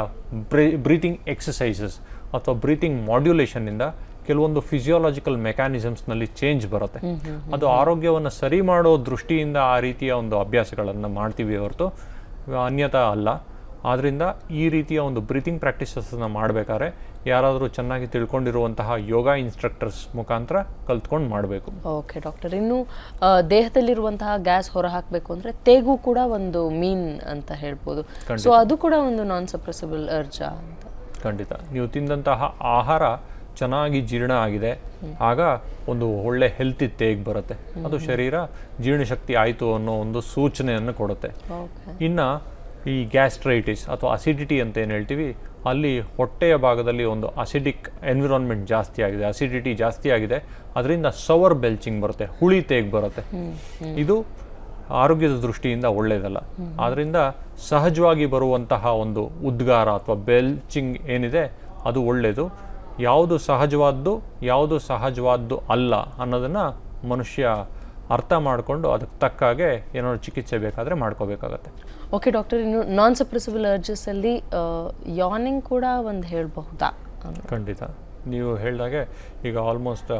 ಬ್ರೀತಿಂಗ್ ಎಕ್ಸಸೈಸಸ್ ಅಥವಾ ಬ್ರೀತಿಂಗ್ ಮಾಡ್ಯುಲೇಷನ್ನಿಂದ ಕೆಲವೊಂದು ಫಿಸಿಯೋಲಾಜಿಕಲ್ ಮೆಕ್ಯಾನಿಸಮ್ಸ್ನಲ್ಲಿ ಚೇಂಜ್ ಬರುತ್ತೆ. ಅದು ಆರೋಗ್ಯವನ್ನು ಸರಿ ಮಾಡೋ ದೃಷ್ಟಿಯಿಂದ ಆ ರೀತಿಯ ಒಂದು ಅಭ್ಯಾಸಗಳನ್ನು ಮಾಡ್ತೀವಿ ಹೊರತು. ಅನ್ಯತಾ ಅಲ್ಲ. ಆದ್ದರಿಂದ ಈ ರೀತಿಯ ಒಂದು ಬ್ರೀತಿಂಗ್ ಪ್ರಾಕ್ಟೀಸಸ್ನ ಮಾಡಬೇಕಾದ್ರೆ ಯಾರಾದರೂ ಚೆನ್ನಾಗಿ ತಿಳ್ಕೊಂಡಿರುವಂತಹ ಯೋಗ ಇನ್ಸ್ಟ್ರಕ್ಟರ್ಸ್ ಮುಖಾಂತರ ಕಲ್ತ್ಕೊಂಡು ಮಾಡಬೇಕು. ಓಕೆ ಡಾಕ್ಟರ್ ಇನ್ನು ದೇಹದಲ್ಲಿರುವಂತಹ ಗ್ಯಾಸ್ ಹೊರ ಹಾಕಬೇಕು ಅಂದರೆ ತೇಗು ಕೂಡ ಒಂದು ಮೀನ್ ಅಂತ ಹೇಳ್ಬೋದು. ಸೊ ಅದು ಕೂಡ ಒಂದು ನಾನ್ ಸಪ್ರೆಸಿಬಲ್ ಅರ್ಜ ಅಂತ. ಖಂಡಿತ. ನೀವು ತಿಂದಂತಹ ಆಹಾರ ಚೆನ್ನಾಗಿ ಜೀರ್ಣ ಆಗಿದೆ. ಆಗ ಒಂದು ಒಳ್ಳೆ ಹೆಲ್ತಿ ತೇಗ್ ಬರುತ್ತೆ. ಅದು ಶರೀರ ಜೀರ್ಣಶಕ್ತಿ ಆಯಿತು ಅನ್ನೋ ಒಂದು ಸೂಚನೆಯನ್ನು ಕೊಡುತ್ತೆ. ಇನ್ನು ಈ ಗ್ಯಾಸ್ಟ್ರೈಟಿಸ್ ಅಥವಾ ಅಸಿಡಿಟಿ ಅಂತ ಏನು ಹೇಳ್ತೀವಿ ಅಲ್ಲಿ ಹೊಟ್ಟೆಯ ಭಾಗದಲ್ಲಿ ಒಂದು ಅಸಿಡಿಕ್ ಎನ್ವಿರಾನ್ಮೆಂಟ್ ಜಾಸ್ತಿ ಆಗಿದೆ ಅಸಿಡಿಟಿ ಜಾಸ್ತಿ ಆಗಿದೆ ಅದರಿಂದ ಸವರ್ ಬೆಲ್ಚಿಂಗ್ ಬರುತ್ತೆ ಹುಳಿ ತೇಗ್ ಬರುತ್ತೆ. ಇದು ಆರೋಗ್ಯದ ದೃಷ್ಟಿಯಿಂದ ಒಳ್ಳೆಯದಲ್ಲ ಆದ್ದರಿಂದ ಸಹಜವಾಗಿ ಬರುವಂತಹ ಒಂದು ಉದ್ಗಾರ ಅಥವಾ ಬೆಲ್ಚಿಂಗ್ ಏನಿದೆ ಅದು ಒಳ್ಳೆಯದು ಯಾವುದು ಸಹಜವಾದ್ದು ಯಾವುದು ಸಹಜವಾದ್ದು ಅಲ್ಲ ಅನ್ನೋದನ್ನು ಮನುಷ್ಯ ಅರ್ಥ ಮಾಡಿಕೊಂಡು ಅದಕ್ಕೆ ತಕ್ಕ ಹಾಗೆ ಏನಾದ್ರು ಚಿಕಿತ್ಸೆ ಬೇಕಾದರೆ ಮಾಡ್ಕೋಬೇಕಾಗತ್ತೆ. ಓಕೆ ಡಾಕ್ಟರ್ ಇನ್ನು ನಾನ್ ಸಪ್ರೆಸಿಬಲ್ ಅರ್ಜಸಲ್ಲಿ ಯಾನಿಂಗ್ ಕೂಡ ಒಂದು ಹೇಳಬಹುದಾ? ಖಂಡಿತ. ನೀವು ಹೇಳಿದಾಗೆ ಈಗ ಆಲ್ಮೋಸ್ಟ್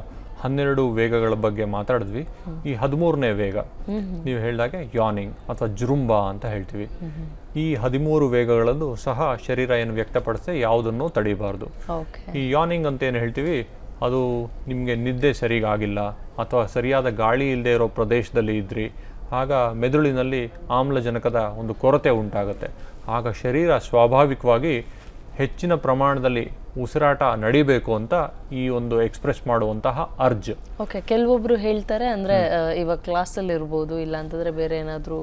ಹನ್ನೆರಡು ವೇಗಗಳ ಬಗ್ಗೆ ಮಾತಾಡಿದ್ವಿ. ಈ ಹದಿಮೂರನೇ ವೇಗ ನೀವು ಹೇಳಿದಾಗೆ ಯಾನಿಂಗ್ ಅಥವಾ ಜುರುಂಬ ಅಂತ ಹೇಳ್ತೀವಿ. ಈ ಹದಿಮೂರು ವೇಗಗಳಲ್ಲೂ ಸಹ ಶರೀರ ಏನು ವ್ಯಕ್ತಪಡಿಸದೆ ಯಾವುದನ್ನು ತಡಿಬಾರ್ದು. ಓಕೆ ಈ ಯಾನಿಂಗ್ ಅಂತ ಏನು ಹೇಳ್ತೀವಿ? ಅದು ನಿಮಗೆ ನಿದ್ದೆ ಸರಿಗಾಗಿಲ್ಲ ಅಥವಾ ಸರಿಯಾದ ಗಾಳಿ ಇಲ್ಲದೆ ಇರೋ ಪ್ರದೇಶದಲ್ಲಿ ಇದ್ರಿ ಆಗ ಮೆದುಳಿನಲ್ಲಿ ಆಮ್ಲಜನಕದ ಒಂದು ಕೊರತೆ ಉಂಟಾಗುತ್ತೆ. ಆಗ ಶರೀರ ಸ್ವಾಭಾವಿಕವಾಗಿ ಹೆಚ್ಚಿನ ಪ್ರಮಾಣದಲ್ಲಿ ಉಸಿರಾಟ ನಡಿಬೇಕು ಅಂತ ಈ ಒಂದು ಎಕ್ಸ್ಪ್ರೆಸ್ ಮಾಡುವಂತಹ ಅರ್ಜ್ ಓಕೆ ಕೆಲವೊಬ್ರು ಹೇಳ್ತಾರೆ ಅಂದ್ರೆ ಇವಾಗ ಕ್ಲಾಸಲ್ಲಿ ಇರ್ಬೋದು ಇಲ್ಲ ಅಂತಂದ್ರೆ ಬೇರೆ ಏನಾದರೂ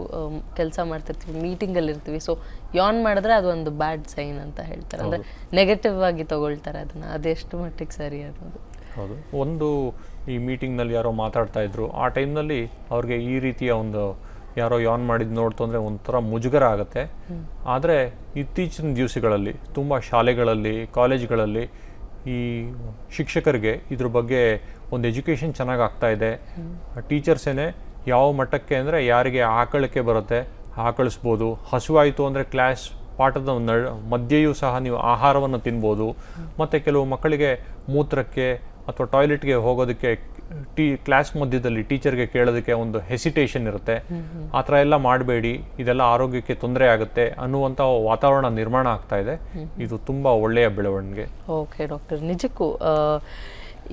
ಕೆಲಸ ಮಾಡ್ತಿರ್ತೀವಿ ಮೀಟಿಂಗ್ ಅಲ್ಲಿ ಇರ್ತೀವಿ. ಸೊ ಯಾನ್ ಮಾಡಿದ್ರೆ ಅದು ಒಂದು ಬ್ಯಾಡ್ ಸೈನ್ ಅಂತ ಹೇಳ್ತಾರೆ. ಅಂದ್ರೆ ನೆಗೆಟಿವ್ ಆಗಿ ತಗೊಳ್ತಾರೆ ಅದನ್ನ. ಅದೆಷ್ಟು ಮಟ್ಟಿಗೆ ಸರಿ ಅನ್ನೋದು. ಒಂದು ಈ ಮೀಟಿಂಗ್ನಲ್ಲಿ ಯಾರೋ ಮಾತಾಡ್ತಾ ಇದ್ರು ಆ ಟೈಮ್ನಲ್ಲಿ ಅವ್ರಿಗೆ ಈ ರೀತಿಯ ಒಂದು ಯಾರೋ ಯಾನ್ ಮಾಡಿದ್ದು ನೋಡ್ತು ಅಂದರೆ ಒಂಥರ ಮುಜುಗರ ಆಗುತ್ತೆ. ಆದರೆ ಇತ್ತೀಚಿನ ದಿವಸಗಳಲ್ಲಿ ತುಂಬ ಶಾಲೆಗಳಲ್ಲಿ ಕಾಲೇಜ್ಗಳಲ್ಲಿ ಈ ಶಿಕ್ಷಕರಿಗೆ ಇದ್ರ ಬಗ್ಗೆ ಒಂದು ಎಜುಕೇಷನ್ ಚೆನ್ನಾಗಿ ಆಗ್ತಾ ಇದೆ. ಟೀಚರ್ಸೇನೆ ಯಾವ ಮಟ್ಟಕ್ಕೆ ಅಂದರೆ ಯಾರಿಗೆ ಆಕಳಕ್ಕೆ ಬರುತ್ತೆ ಆಕಳಿಸ್ಬೋದು. ಹಸುವಾಯಿತು ಅಂದರೆ ಕ್ಲಾಸ್ ಪಾಠದ ಮಧ್ಯೆಯೂ ಸಹ ನೀವು ಆಹಾರವನ್ನು ತಿನ್ಬೋದು. ಮತ್ತು ಕೆಲವು ಮಕ್ಕಳಿಗೆ ಮೂತ್ರಕ್ಕೆ ಅಥವಾ ಟಾಯ್ಲೆಟ್ಗೆ ಹೋಗೋದಕ್ಕೆ ಟೀ ಕ್ಲಾಸ್ ಮಧ್ಯದಲ್ಲಿ ಟೀಚರ್ಗೆ ಕೇಳೋದಕ್ಕೆ ಒಂದು ಹೆಸಿಟೇಷನ್ ಇರುತ್ತೆ. ಆ ಥರ ಎಲ್ಲ ಮಾಡಬೇಡಿ. ಇದೆಲ್ಲ ಆರೋಗ್ಯಕ್ಕೆ ತೊಂದರೆ ಆಗುತ್ತೆ ಅನ್ನುವಂಥ ವಾತಾವರಣ ನಿರ್ಮಾಣ ಆಗ್ತಾ ಇದೆ. ಇದು ತುಂಬ ಒಳ್ಳೆಯ ಬೆಳವಣಿಗೆ. Okay doctor. ನಿಜಕ್ಕೂ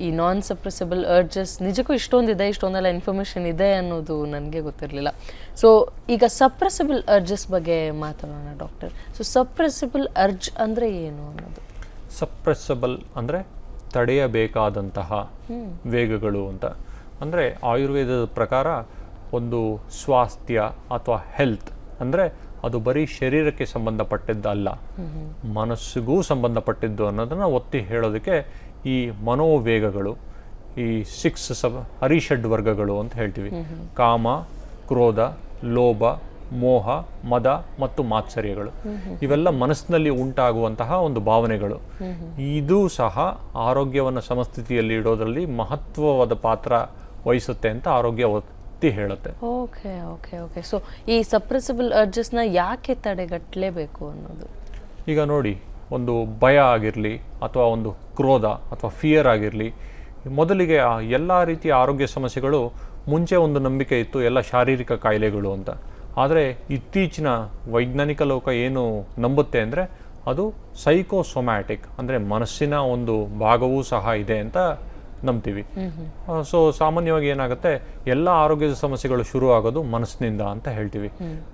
ಈ ನಾನ್ ಸಪ್ರೆಸಿಬಲ್ ಅರ್ಜಸ್ ನಿಜಕ್ಕೂ ಇಷ್ಟೊಂದಿದೆ ಇಷ್ಟೊಂದೆಲ್ಲ ಇನ್ಫಾರ್ಮೇಷನ್ ಇದೆ ಅನ್ನೋದು ನನಗೆ ಗೊತ್ತಿರಲಿಲ್ಲ. ಸೊ ಈಗ ಸಪ್ರೆಸಿಬಲ್ ಅರ್ಜಸ್ ಬಗ್ಗೆ ಮಾತಾಡೋಣ ಡಾಕ್ಟರ್. ಸೊ ಸಪ್ರೆಸಿಬಲ್ ಅರ್ಜ್ ಅಂದರೆ ಏನು ಅನ್ನೋದು? ಸಪ್ರೆಸಬಲ್ ಅಂದರೆ ತಡೆಯಬೇಕಾದಂತಹ ವೇಗಗಳು ಅಂತ. ಅಂದರೆ ಆಯುರ್ವೇದದ ಪ್ರಕಾರ ಒಂದು ಸ್ವಾಸ್ಥ್ಯ ಅಥವಾ ಹೆಲ್ತ್ ಅಂದರೆ ಅದು ಬರೀ ಶರೀರಕ್ಕೆ ಸಂಬಂಧಪಟ್ಟಿದ್ದಲ್ಲ ಮನಸ್ಸಿಗೂ ಸಂಬಂಧಪಟ್ಟಿದ್ದು ಅನ್ನೋದನ್ನು ಒತ್ತಿ ಹೇಳೋದಕ್ಕೆ ಈ ಮನೋವೇಗಗಳು ಈ ಸಿಕ್ಸ್ ಸಬ್ ಹರಿಷಡ್ ವರ್ಗಗಳು ಅಂತ ಹೇಳ್ತೀವಿ. ಕಾಮ ಕ್ರೋಧ ಲೋಭ ಮೋಹ ಮದ ಮತ್ತು ಮಾತ್ಸರ್ಯಗಳು. ಇವೆಲ್ಲ ಮನಸ್ಸಿನಲ್ಲಿ ಉಂಟಾಗುವಂತಹ ಒಂದು ಭಾವನೆಗಳು. ಇದು ಸಹ ಆರೋಗ್ಯವನ್ನು ಸಮಸ್ಥಿತಿಯಲ್ಲಿ ಇಡೋದರಲ್ಲಿ ಮಹತ್ವವಾದ ಪಾತ್ರ ವಹಿಸುತ್ತೆ ಅಂತ ಆರೋಗ್ಯ ಒತ್ತಿ ಹೇಳುತ್ತೆ. Okay okay okay. ಸೊ ಈ ಸಪ್ರೆಸಿಬಲ್ ಅರ್ಜಸ್ನ ಯಾಕೆ ತಡೆಗಟ್ಟಲೇಬೇಕು ಅನ್ನೋದು? ಈಗ ನೋಡಿ ಒಂದು ಭಯ ಆಗಿರಲಿ ಅಥವಾ ಒಂದು ಕ್ರೋಧ ಅಥವಾ ಫಿಯರ್ ಆಗಿರಲಿ ಮೊದಲಿಗೆ ಎಲ್ಲ ರೀತಿಯ ಆರೋಗ್ಯ ಸಮಸ್ಯೆಗಳು ಮುಂಚೆ ಒಂದು ನಂಬಿಕೆ ಇತ್ತು ಎಲ್ಲ ಶಾರೀರಿಕ ಕಾಯಿಲೆಗಳು ಅಂತ. ಆದರೆ ಇತ್ತೀಚಿನ ವೈಜ್ಞಾನಿಕ ಲೋಕ ಏನು ನಂಬುತ್ತೆ ಅಂದರೆ ಅದು ಸೈಕೋಸೊಮ್ಯಾಟಿಕ್ ಅಂದರೆ ಮನಸ್ಸಿನ ಒಂದು ಭಾಗವೂ ಸಹ ಇದೆ ಅಂತ ನಂಬ್ತೀವಿ. ಸೊ ಸಾಮಾನ್ಯವಾಗಿ ಏನಾಗುತ್ತೆ ಎಲ್ಲ ಆರೋಗ್ಯದ ಸಮಸ್ಯೆಗಳು ಶುರು ಆಗೋದು ಮನಸ್ಸಿನಿಂದ ಅಂತ ಹೇಳ್ತೀವಿ.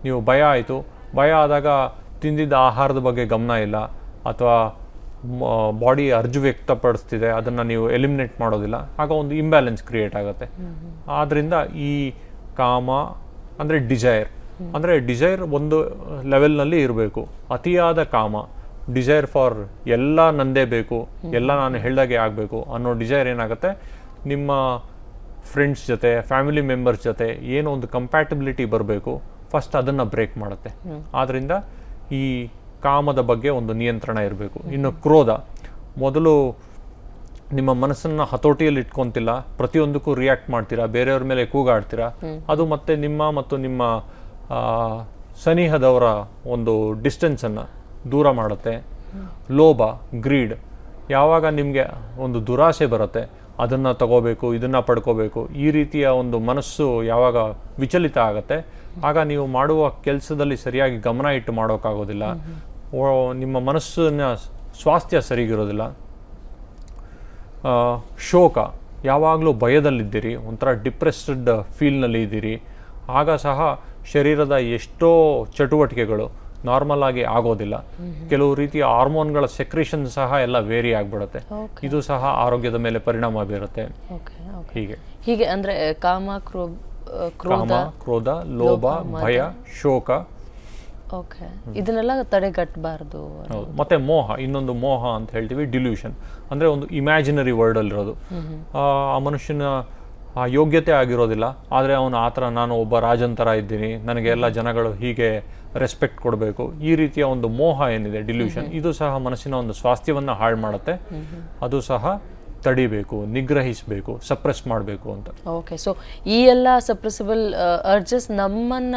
ನೀವು ಭಯ ಆಯಿತು ಭಯ ಆದಾಗ ತಿಂದಿದ್ದ ಆಹಾರದ ಬಗ್ಗೆ ಗಮನ ಇಲ್ಲ ಅಥವಾ ಬಾಡಿ ಅರ್ಜು ವ್ಯಕ್ತಪಡಿಸ್ತಿದೆ ಅದನ್ನು ನೀವು ಎಲಿಮಿನೇಟ್ ಮಾಡೋದಿಲ್ಲ ಆಗ ಒಂದು ಇಂಬ್ಯಾಲೆನ್ಸ್ ಕ್ರಿಯೇಟ್ ಆಗುತ್ತೆ. ಆದ್ದರಿಂದ ಈ ಕಾಮ ಅಂದರೆ ಡಿಸೈರ್ ಅಂದರೆ ಡಿಸೈರ್ ಒಂದು ಲೆವೆಲ್ನಲ್ಲಿ ಇರಬೇಕು. ಅತಿಯಾದ ಕಾಮ ಡಿಸೈರ್ ಫಾರ್ ಎಲ್ಲ ನಂದೇ ಬೇಕು ಎಲ್ಲ ನಾನು ಹೇಳ್ದಾಗೆ ಆಗಬೇಕು ಅನ್ನೋ ಡಿಸೈರ್ ಏನಾಗುತ್ತೆ? ನಿಮ್ಮ ಫ್ರೆಂಡ್ಸ್ ಜೊತೆ ಫ್ಯಾಮಿಲಿ ಮೆಂಬರ್ಸ್ ಜೊತೆ ಏನೋ ಒಂದು ಕಂಪ್ಯಾಟಿಬಿಲಿಟಿ ಬರಬೇಕು ಫಸ್ಟ್ ಅದನ್ನು ಬ್ರೇಕ್ ಮಾಡುತ್ತೆ. ಆದ್ದರಿಂದ ಈ ಕಾಮದ ಬಗ್ಗೆ ಒಂದು ನಿಯಂತ್ರಣ ಇರಬೇಕು. ಇನ್ನು ಕ್ರೋಧ ಮೊದಲು ನಿಮ್ಮ ಮನಸ್ಸನ್ನು ಹತೋಟಿಯಲ್ಲಿ ಇಟ್ಕೊಂತಿಲ್ಲ ಪ್ರತಿಯೊಂದಕ್ಕೂ ರಿಯಾಕ್ಟ್ ಮಾಡ್ತೀರಾ ಬೇರೆಯವ್ರ ಮೇಲೆ ಕೂಗಾಡ್ತೀರಾ ಅದು ಮತ್ತೆ ನಿಮ್ಮ ಮತ್ತು ನಿಮ್ಮ ಸನಿಹದವರ ಒಂದು ಡಿಸ್ಟೆನ್ಸನ್ನು ದೂರ ಮಾಡುತ್ತೆ. ಲೋಭ ಗ್ರೀಡ್ ಯಾವಾಗ ನಿಮಗೆ ಒಂದು ದುರಾಸೆ ಬರುತ್ತೆ, ಅದನ್ನು ತಗೋಬೇಕು, ಇದನ್ನು ಪಡ್ಕೋಬೇಕು, ಈ ರೀತಿಯ ಒಂದು ಮನಸ್ಸು ಯಾವಾಗ ವಿಚಲಿತ ಆಗುತ್ತೆ, ಆಗ ನೀವು ಮಾಡುವ ಕೆಲಸದಲ್ಲಿ ಸರಿಯಾಗಿ ಗಮನ ಇಟ್ಟು ಮಾಡೋಕ್ಕಾಗೋದಿಲ್ಲ. ನಿಮ್ಮ ಮನಸ್ಸಿನ ಸ್ವಾಸ್ಥ್ಯ ಸರಿಗಿರೋದಿಲ್ಲ. ಶೋಕ ಯಾವಾಗಲೂ ಭಯದಲ್ಲಿದ್ದೀರಿ, ಒಂಥರ ಡಿಪ್ರೆಸ್ಡ್ ಫೀಲ್ನಲ್ಲಿ ಇದ್ದೀರಿ. ಆಗ ಸಹ ಶರೀರದ ಎಷ್ಟೋ ಚಟುವಟಿಕೆಗಳು ನಾರ್ಮಲ್ ಆಗಿ ಆಗೋದಿಲ್ಲ. ಕೆಲವು ರೀತಿಯ ಹಾರ್ಮೋನ್ಗಳ ಸೆಕ್ರೇಷನ್ ಸಹ ಎಲ್ಲ ವೇರಿ ಆಗ್ಬಿಡುತ್ತೆ. ಇದು ಸಹ ಆರೋಗ್ಯದ ಮೇಲೆ ಪರಿಣಾಮ ಬೀರುತ್ತೆ. ಹೀಗೆ. ಹೀಗೆ ಅಂದ್ರೆ ಕಾಮ ಕ್ರೋ ಆ, ಕ್ರೋಧ ಕಾಮ ಕ್ರೋಧ ಲೋಭ ಭಯ ಶೋಕ. ಓಕೆ ಇದನ್ನೆಲ್ಲ ತಡೆಗಟ್ಟಬಾರ್ದು ಮತ್ತೆ ಮೋಹ ಇನ್ನೊಂದು ಮೋಹ ಅಂತ ಹೇಳ್ತೀವಿ ಡಿಲ್ಯೂಷನ್ ಅಂದರೆ ಒಂದು ಇಮ್ಯಾಜಿನರಿ ವರ್ಲ್ಡ್ ಅಲ್ಲಿರೋದು. ಆ ಮನುಷ್ಯನ ಆ ಯೋಗ್ಯತೆ ಆಗಿರೋದಿಲ್ಲ. ಆದರೆ ಅವನು ಆ ಥರ ನಾನು ಒಬ್ಬ ರಾಜನ್ ಥರ ಇದ್ದೀನಿ. ನನಗೆ ಎಲ್ಲ ಜನಗಳು ಹೀಗೆ ರೆಸ್ಪೆಕ್ಟ್ ಕೊಡಬೇಕು. ಈ ರೀತಿಯ ಒಂದು ಮೋಹ ಏನಿದೆ ಡಿಲ್ಯೂಷನ್ ಇದು ಸಹ ಮನಸ್ಸಿನ ಒಂದು ಸ್ವಾಸ್ಥ್ಯವನ್ನು ಹಾಳು ಮಾಡುತ್ತೆ. ಅದು ಸಹ ತಡಿಬೇಕು ನಿಗ್ರಹಿಸಬೇಕು ಸಪ್ರೆಸ್ ಮಾಡಬೇಕು ಅಂತ. ಓಕೆ ಸೊ ಈ ಎಲ್ಲ ಸಪ್ರೆಸಿಬಲ್ ಅರ್ಜಸ್ ನಮ್ಮನ್ನ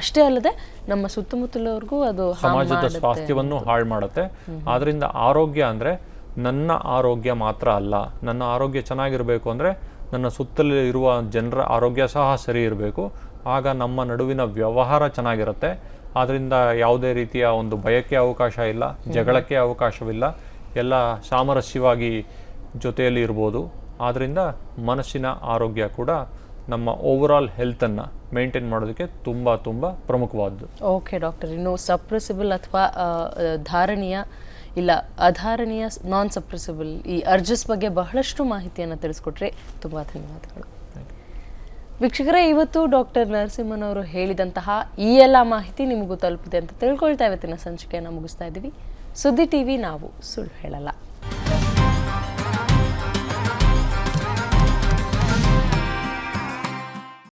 ಅಷ್ಟೇ ಅಲ್ಲದೆ ನಮ್ಮ ಸುತ್ತಮುತ್ತಲವ್ರಿಗೂ ಅದು ಸಮಾಜದ. ಸ್ವಾಸ್ಥ್ಯವನ್ನು ಹಾಳು ಮಾಡುತ್ತೆ. ಆದ್ದರಿಂದ ಆರೋಗ್ಯ ಅಂದರೆ ನನ್ನ ಆರೋಗ್ಯ ಮಾತ್ರ ಅಲ್ಲ. ನನ್ನ ಆರೋಗ್ಯ ಚೆನ್ನಾಗಿರಬೇಕು ಅಂದರೆ ನನ್ನ ಸುತ್ತಲೂ ಇರುವ ಜನರ ಆರೋಗ್ಯ ಸಹ ಸರಿ ಇರಬೇಕು. ಆಗ ನಮ್ಮ ನಡುವಿನ ವ್ಯವಹಾರ ಚೆನ್ನಾಗಿರುತ್ತೆ. ಆದ್ದರಿಂದ ಯಾವುದೇ ರೀತಿಯ ಒಂದು ಭಯಕ್ಕೆ ಅವಕಾಶ ಇಲ್ಲ, ಜಗಳಕ್ಕೆ ಅವಕಾಶವಿಲ್ಲ. ಎಲ್ಲ ಸಾಮರಸ್ಯವಾಗಿ ಜೊತೆಯಲ್ಲಿ ಇರ್ಬೋದು. ಆದ್ದರಿಂದ ಮನಸ್ಸಿನ ಆರೋಗ್ಯ ಕೂಡ ನಮ್ಮ ಓವರಾಲ್ ಹೆಲ್ತನ್ನು ಮೇಂಟೈನ್ ಮಾಡೋದಕ್ಕೆ ತುಂಬ ತುಂಬ ಪ್ರಮುಖವಾದ್ದು. ಓಕೆ ಡಾಕ್ಟರ್ ಇನ್ನು ಸಪ್ರೆಸಿಬಲ್ ಅಥವಾ ಧಾರಣೀಯ ಇಲ್ಲ, ಅಧಾರಣೀಯ ನಾನ್ ಸಪ್ರೆಸಿಬಲ್ ಈ ಅರ್ಜಸ್ ಬಗ್ಗೆ ಬಹಳಷ್ಟು ಮಾಹಿತಿಯನ್ನು ತಿಳಿಸ್ಕೊಟ್ರೆ ತುಂಬ ಧನ್ಯವಾದಗಳು. ವೀಕ್ಷಕರೇ, ಇವತ್ತು ಡಾಕ್ಟರ್ ನರಸಿಂಹನವರು ಹೇಳಿದಂತಹ ಈ ಎಲ್ಲ ಮಾಹಿತಿ ನಿಮಗೂ ತಲುಪಿದೆ ಅಂತ ತಿಳ್ಕೊಳ್ತಾ ಇವತ್ತಿನ ಸಂಚಿಕೆಯನ್ನು ಮುಗಿಸ್ತಾ ಇದ್ದೀವಿ. ಸುದ್ದಿ ಟಿವಿ, ನಾವು ಸುಳ್ಳು ಹೇಳಲ್ಲ.